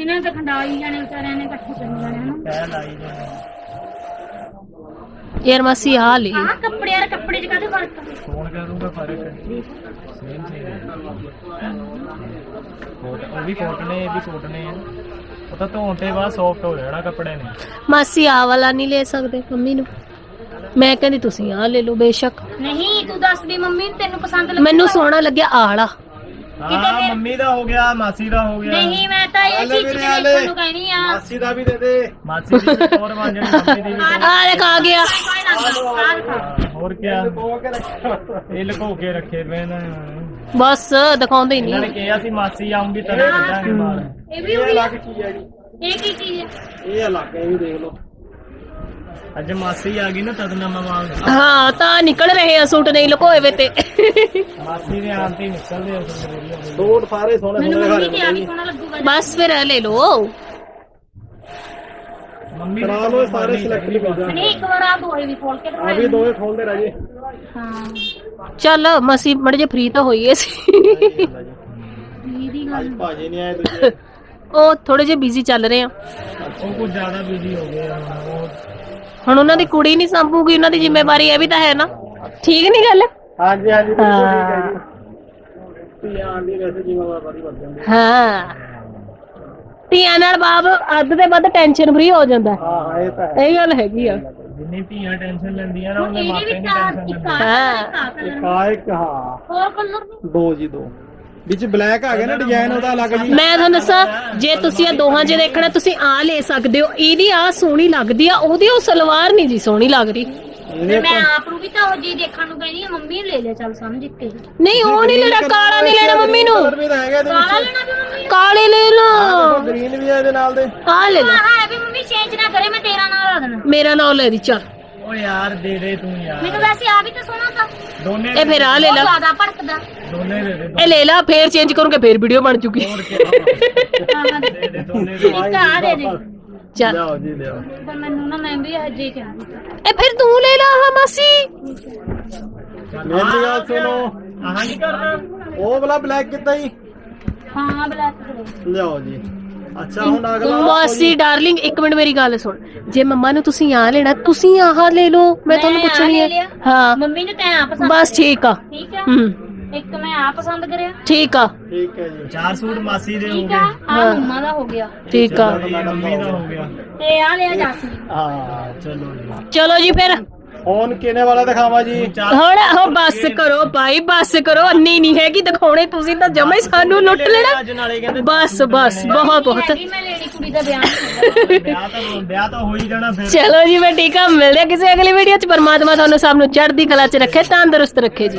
ਇਹਨਾਂ ਤੇ ਖੰਡਾਈ ਜਾਣੇ ਵਿਚਾਰਿਆਂ ਨੇ ਇਕੱਠੇ ਕਰੀ ਜਾਣੇ ਹਨਾ? ਕਹਿ ਲਾਈ ਜਾਣੇ। ਯਾਰ ਮਾਸੀ ਆ ਲੈ। ਆਹ ਕੱਪੜੇ ਯਾਰ ਕੱਪੜੇ ਚ ਕਾਹਦੇ ਫ਼ਰਕ ਆ? ਫੋਨ ਕਰੂੰਗਾ ਫ਼ਰਕ? ਸੇਮ ਸੇਮ ਕੋਟ ਉਹ ਵੀ ਕੋਟ ਨੇ ਇਹ ਵੀ ਕੋਟ ਨੇ। ਉਹ ਤਾਂ ਧੋਣ ਤੇ ਬਾਅਦ ਸੌਫਟ ਹੋ ਜਾਣਾ ਕੱਪੜੇ ਨੇ। ਮਾਸੀ ਆ ਵਾਲਾ ਨਹੀਂ ਲੈ ਸਕਦੇ ਮੰਮੀ ਨੂੰ। ਮੈਂ ਕਹਿੰਦੀ ਤੁਸੀਂ ਆ ਲੈ ਲਓ ਬੇਸ਼ੱਕ। ਨਹੀਂ ਤੂੰ ਦੱਸ ਦੀ ਮੰਮੀ ਤੈਨੂੰ ਪਸੰਦ ਲੱਗੂ ਮੈਨੂੰ ਸੋਹਣਾ ਲੱਗਿਆ ਆ ਵਾਲਾ। ਹਾਂ ਮੰਮੀ ਦਾ ਹੋ ਗਿਆ ਮਾਸੀ ਦਾ ਹੋ ਗਿਆ। ਨਹੀਂ ਮੈਂ ਤਾਂ ਇਹ ਚੀਜ਼ ਵੀਰੇ, ਹਲੇ। ਦੇਖਣ ਨੂੰ ਕਹਿਣੀ ਆ। ਮਾਸੀ ਦਾ ਵੀ ਦੇ ਦੇ। ਮਾਸੀ ਦੀ ਵੀ ਹੋਰ ਬਣ ਜਾਣੀ ਮੰਮੀ ਦੀ ਵੀ ਆ ਦੇਖ ਆ ਗਿਆ। ਹੋਰ ਕੀ ਇਹ ਲੁਕੋ ਕੇ ਰੱਖੇ ਪਏ ਨੇ। ਬਸ ਦਿਖਾਉਂਦੇ ਹੀ ਇਹਨਾਂ ਨੇ ਨਹੀਂ ਕਿਹਾ ਸੀ ਮਾਸੀ ਆਉਂਗੀ ਤਦੇ ਕੱਢਾਂਗੇ ਮਾਲ ਇਹ ਵੀ ਇਹ ਅਲੱਗ ਚੀਜ਼ ਹੈ ਜੀ। ਇਹ ਕੀ ਚੀਜ਼ ਹੈ ਇਹ ਅਲੱਗ ਹੈ ਇਹ ਦੇਖ ਲਓ। ਅੱਜ ਮਾਸੀ ਆ ਗਈ ਨਾ ਤਦ ਨਾ ਮਾਲ ਹਾਂ ਤਾਂ ਨਿਕਲ ਰਹੇ ਆ ਸੂਟ ਨਹੀਂ ਲੁਕੋਏ ਵੇ ਤੇ। ਮਾਸੀ ਦੇ ਆਉਣ ਤੇ ਹੀ ਨਿਕਲਦੇ ਆ ਸਵੇਰੇ ਸੂਟ ਸਾਰੇ ਸੋਹਣੇ ਮੈਨੂੰ ਸੋਹਣੇ ਮੰਮੀ ਦਿਖਾ ਤੇ ਆ ਰਹੇ ਵੀ ਸੋਹਣਾ ਲੱਗੂਗਾ ਬਸ ਫਿਰ ਇਹ ਲੈ ਲਓ। ਮੰਮੀ ਕਰਾ ਲਓ ਸਾਰੇ ਸਿਲੈਕਟ ਹੀ ਕਰ ਨਹੀਂ ਇੱਕ ਵਾਰ ਆ ਦੋਏ ਵੀ ਖੋਲ ਕੇ ਆ ਵੀ ਦਿਖਾਏ ਦੋਵੇਂ ਖੋਲਦੇ ਰਾਜੇ ਹਾਂ। ਚੱਲ ਮਸੀ ਮੜ ਜੇ ਫ੍ਰੀ ਤਾਂ ਹੋਈਏ ਸੀ ਇਹਦੀ ਗੱਲ ਅੱਜ ਭਾਜੀ ਨਹੀਂ ਆਏ ਤੁਸੀਂ। ਉਹ ਥੋੜੇ ਜਿਹਾ ਬਿਜ਼ੀ ਚੱਲ ਰਹੇ ਆ। ਉਹ ਕੁਝ ਜ਼ਿਆਦਾ ਬਿਜ਼ੀ ਹੋ ਗਏ ਆ ਹੁਣ ਉਹ ਹੁਣ ਉਹਨਾਂ ਦੀ ਕੁੜੀ ਨਹੀਂ ਸੰਭੂਗੀ ਉਹਨਾਂ ਦੀ ਜ਼ਿੰਮੇਵਾਰੀ ਇਹ ਵੀ ਤਾਂ ਹੈ ਨਾ। ਠੀਕ ਨਹੀਂ ਗੱਲ? ਹਾਂਜੀ ਹਾਂਜੀ ਬਿਲਕੁਲ ਠੀਕ ਹੈ ਹਾਂ। ਜੀ ਧੀਆਂ ਦੀ ਵੈਸੇ ਜ਼ਿੰਮੇਵਾਰੀ ਵੱਧ ਜਾਂਦੀ ਹੈ। ਹਾਂ। ਧੀਆਂ ਨਾਲ ਬਾਪ ਅੱਧ ਦੇ ਵੱਧ ਟੈਨਸ਼ਨ ਫ੍ਰੀ ਹੋ ਜਾਂਦਾ। ਹਾਂ ਹਾਂ ਇਹ ਤਾਂ ਹੈ। ਇਹ ਗੱਲ ਹੈਗੀ ਆ। ਜਿੰਨੀ ਧੀਆਂ ਟੈਨਸ਼ਨ ਲੈਂਦੀਆਂ ਨਾ ਉਹਨੇ ਮਾਪੇ ਨਹੀਂ ਟੈਨਸ਼ਨ ਲੈਂਦੇ ਕਲਰ ਇੱਕ ਆ ਇੱਕ ਹਾਂ। ਹੋਰ ਕਲਰ ਦੋ ਜੀ ਦੋ। ਵਿੱਚ ਬਲੈਕ ਆ ਗਿਆ ਨਾ ਡਿਜ਼ਾਈਨ ਉਹਦਾ ਅਲੱਗ ਜੀ ਮੈਂ ਤੁਹਾਨੂੰ ਦੱਸਾਂ ਜੇ ਤੁਸੀਂ ਇਹ ਦੋਹਾਂ 'ਚ ਦੇਖਣਾ ਤੁਸੀਂ ਆ ਲੈ ਸਕਦੇ ਹੋ। ਇਹਦੀ ਆ ਸੋਹਣੀ ਲੱਗਦੀ ਆ ਉਹਦੀ ਉਹ ਸਲਵਾਰ ਨਹੀਂ ਜੀ ਸੋਹਣੀ ਲੱਗ ਰਹੀ ਤੇ ਮੈਂ ਆਪ ਨੂੰ ਵੀ ਤਾਂ ਉਹ ਜੀ ਦੇਖਣ ਨੂੰ ਕਹਿੰਦੀ ਆ ਮੰਮੀ ਨੂੰ ਲੈ ਲੈ ਚੱਲ ਸਮਝ ਕੇ ਨਹੀਂ ਉਹ ਨਹੀਂ ਲੈਣਾ ਕਾਲਾ ਨਹੀਂ ਲੈਣਾ ਮੰਮੀ ਨੂੰ। ਕਲਰ ਵੀ ਤਾਂ ਹੈਗਾ ਇਹਦੇ ਕਾਲਾ ਵਿੱਚ ਲੈਣਾ ਵੀ ਮੰਮੀ ਕਾਲੇ ਲੈ ਲਓ। ਗ੍ਰੀਨ ਵੀ ਹੈ ਇਹਦੇ ਨਾਲ ਦੇ। ਆ ਲੈ ਲਓ। ਹਾਂ ਹੈ ਵੀ ਮੰਮੀ ਚੇਂਜ ਨਾ ਕਰੇ ਮੈਂ ਤੇਰਾ ਨਾਮ ਲਾ ਦੇਣਾ। ਮੇਰਾ ਨਾਮ ਲੈ ਦੀ ਚੱਲ। ਓ ਯਾਰ ਦੇ ਦੇ ਤੂੰ ਯਾਰ। ਮੈਨੂੰ ਵੈਸੇ ਆ ਵੀ ਤਾਂ ਸੋਹਣਾ ਤਾਂ। ਦੋਨੇ ਇਹ ਫਿਰ ਆ ਲੈ ਲਾ। ਜ਼ਿਆਦਾ ਭੜਕਦਾ। ਦੋਨੇ ਦੇ ਦੇ ਇਹ ਲੈ ਲਾ ਫੇਰ ਚੇਂਜ ਕਰੂੰਗੇ ਫੇਰ ਵੀਡੀਓ ਬਣ ਚੁੱਕੀ। ਹੋਰ ਕੀ ਹਾਂ ਹਾਂ ਦੇ ਦੇ ਦੋਨੇ ਦੇ। ਇੱਕ ਆ ਦੇ ਦੇ ਚੱਲ। ਲਿਆਓ ਜੀ ਲਿਆਓ। ਪਰ ਮੈਨੂੰ ਨਾ ਮੈਂ ਵੀ ਹਜੇ ਚਾਹਾਂ ਇਹ ਫਿਰ ਤੂੰ ਲੈ ਲਾ ਹਾਂ ਮਾਸੀ। ਮੇਰੀ ਗੱਲ ਸੁਣੋ। ਆਹ ਨਹੀਂ ਕਰਨਾ। ਉਹ ਵਾਲਾ ਬਲੈਕ ਕਿੱਦਾਂ ਜੀ? ਹਾਂ ਬਲੈਕ ਕਰੇ ਲਿਆਓ ਜੀ। ਅੱਛਾ ਹੁਣ ਅਗਲਾ ਮਾਸੀ ਡਾਰਲਿੰਗ ਇੱਕ ਮਿੰਟ ਮੇਰੀ ਗੱਲ ਸੁਣ। ਜੇ ਮੰਮਾ ਨੂੰ ਤੁਸੀਂ ਆ ਲੈਣਾ ਤੁਸੀਂ ਆਹ ਲੈ ਲਓ। ਮੈਂ ਤੁਹਾਨੂੰ ਮੈਂ ਆਹ ਪੁੱਛਣੀ ਲੈ ਹੈ ਲਿਆ। ਹਾਂ। ਮੰਮੀ ਨੂੰ ਤਾਂ ਆ ਪਸੰਦ ਬਸ ਠੀਕ ਆ। ਠੀਕ ਆ? ਹੂੰ। ਇੱਕ ਮੈਂ ਆ ਪਸੰਦ ਕਰਿਆ ਠੀਕ ਆ ਠੀਕ ਹੈ ਜੀ ਚਾਰ ਸੂਟ ਮਾਸੀ ਦੇ ਹੋ ਠੀਕ ਗਏ ਆ ਆ ਹਾਂ। ਮੰਮਾ ਦਾ ਹੋ ਗਿਆ ਠੀਕ ਆ ਇਹ ਮੰਮੀ ਦਾ ਹੋ ਗਿਆ ਤੇ ਆ ਲਿਆ ਜਾਸੀ ਹਾਂ ਚਲੋ ਜੀ ਚਲੋ ਜੀ ਫਿਰ ਫੋਨ ਕਿਨੇ ਵਾਲਾ ਦਿਖਾਵਾਂ ਜੀ ਚਾਰ ਹੁਣ ਹੋ ਬੱਸ ਕਰੋ ਭਾਈ ਬੱਸ ਕਰੋ ਅੰਨੀ ਨਹੀਂ ਹੈਗੀ ਦਿਖਾਉਣੇ ਤੁਸੀਂ ਤਾਂ ਜਮੇ ਸਾਨੂੰ ਲੁੱਟ ਲੈਣਾ ਅੱਜ ਨਾਲੇ ਕਹਿੰਦੇ ਬਸ ਬਸ ਬਹੁਤ ਬਹੁਤ ਹੈਗੀ ਮੈਂ ਲੈਣੀ ਕੁੜੀ ਦਾ ਵਿਆਹ ਨਹੀਂ ਹੋਇਆ ਵਿਆਹ ਤਾਂ ਵਿਆਹ ਤਾਂ ਹੋ ਹੀ ਜਾਣਾ ਫਿਰ ਚਲੋ ਜੀ ਮੈਂ ਠੀਕ ਆ ਮਿਲਦੇ ਆ ਕਿਸੇ ਅਗਲੀ ਵੀਡੀਓ ਚ ਪਰਮਾਤਮਾ ਤੁਹਾਨੂੰ ਸਭ ਨੂੰ ਚੜ੍ਹਦੀ ਕਲਾ ਚ ਰੱਖੇ ਤੰਦਰੁਸਤ ਰੱਖੇ ਜੀ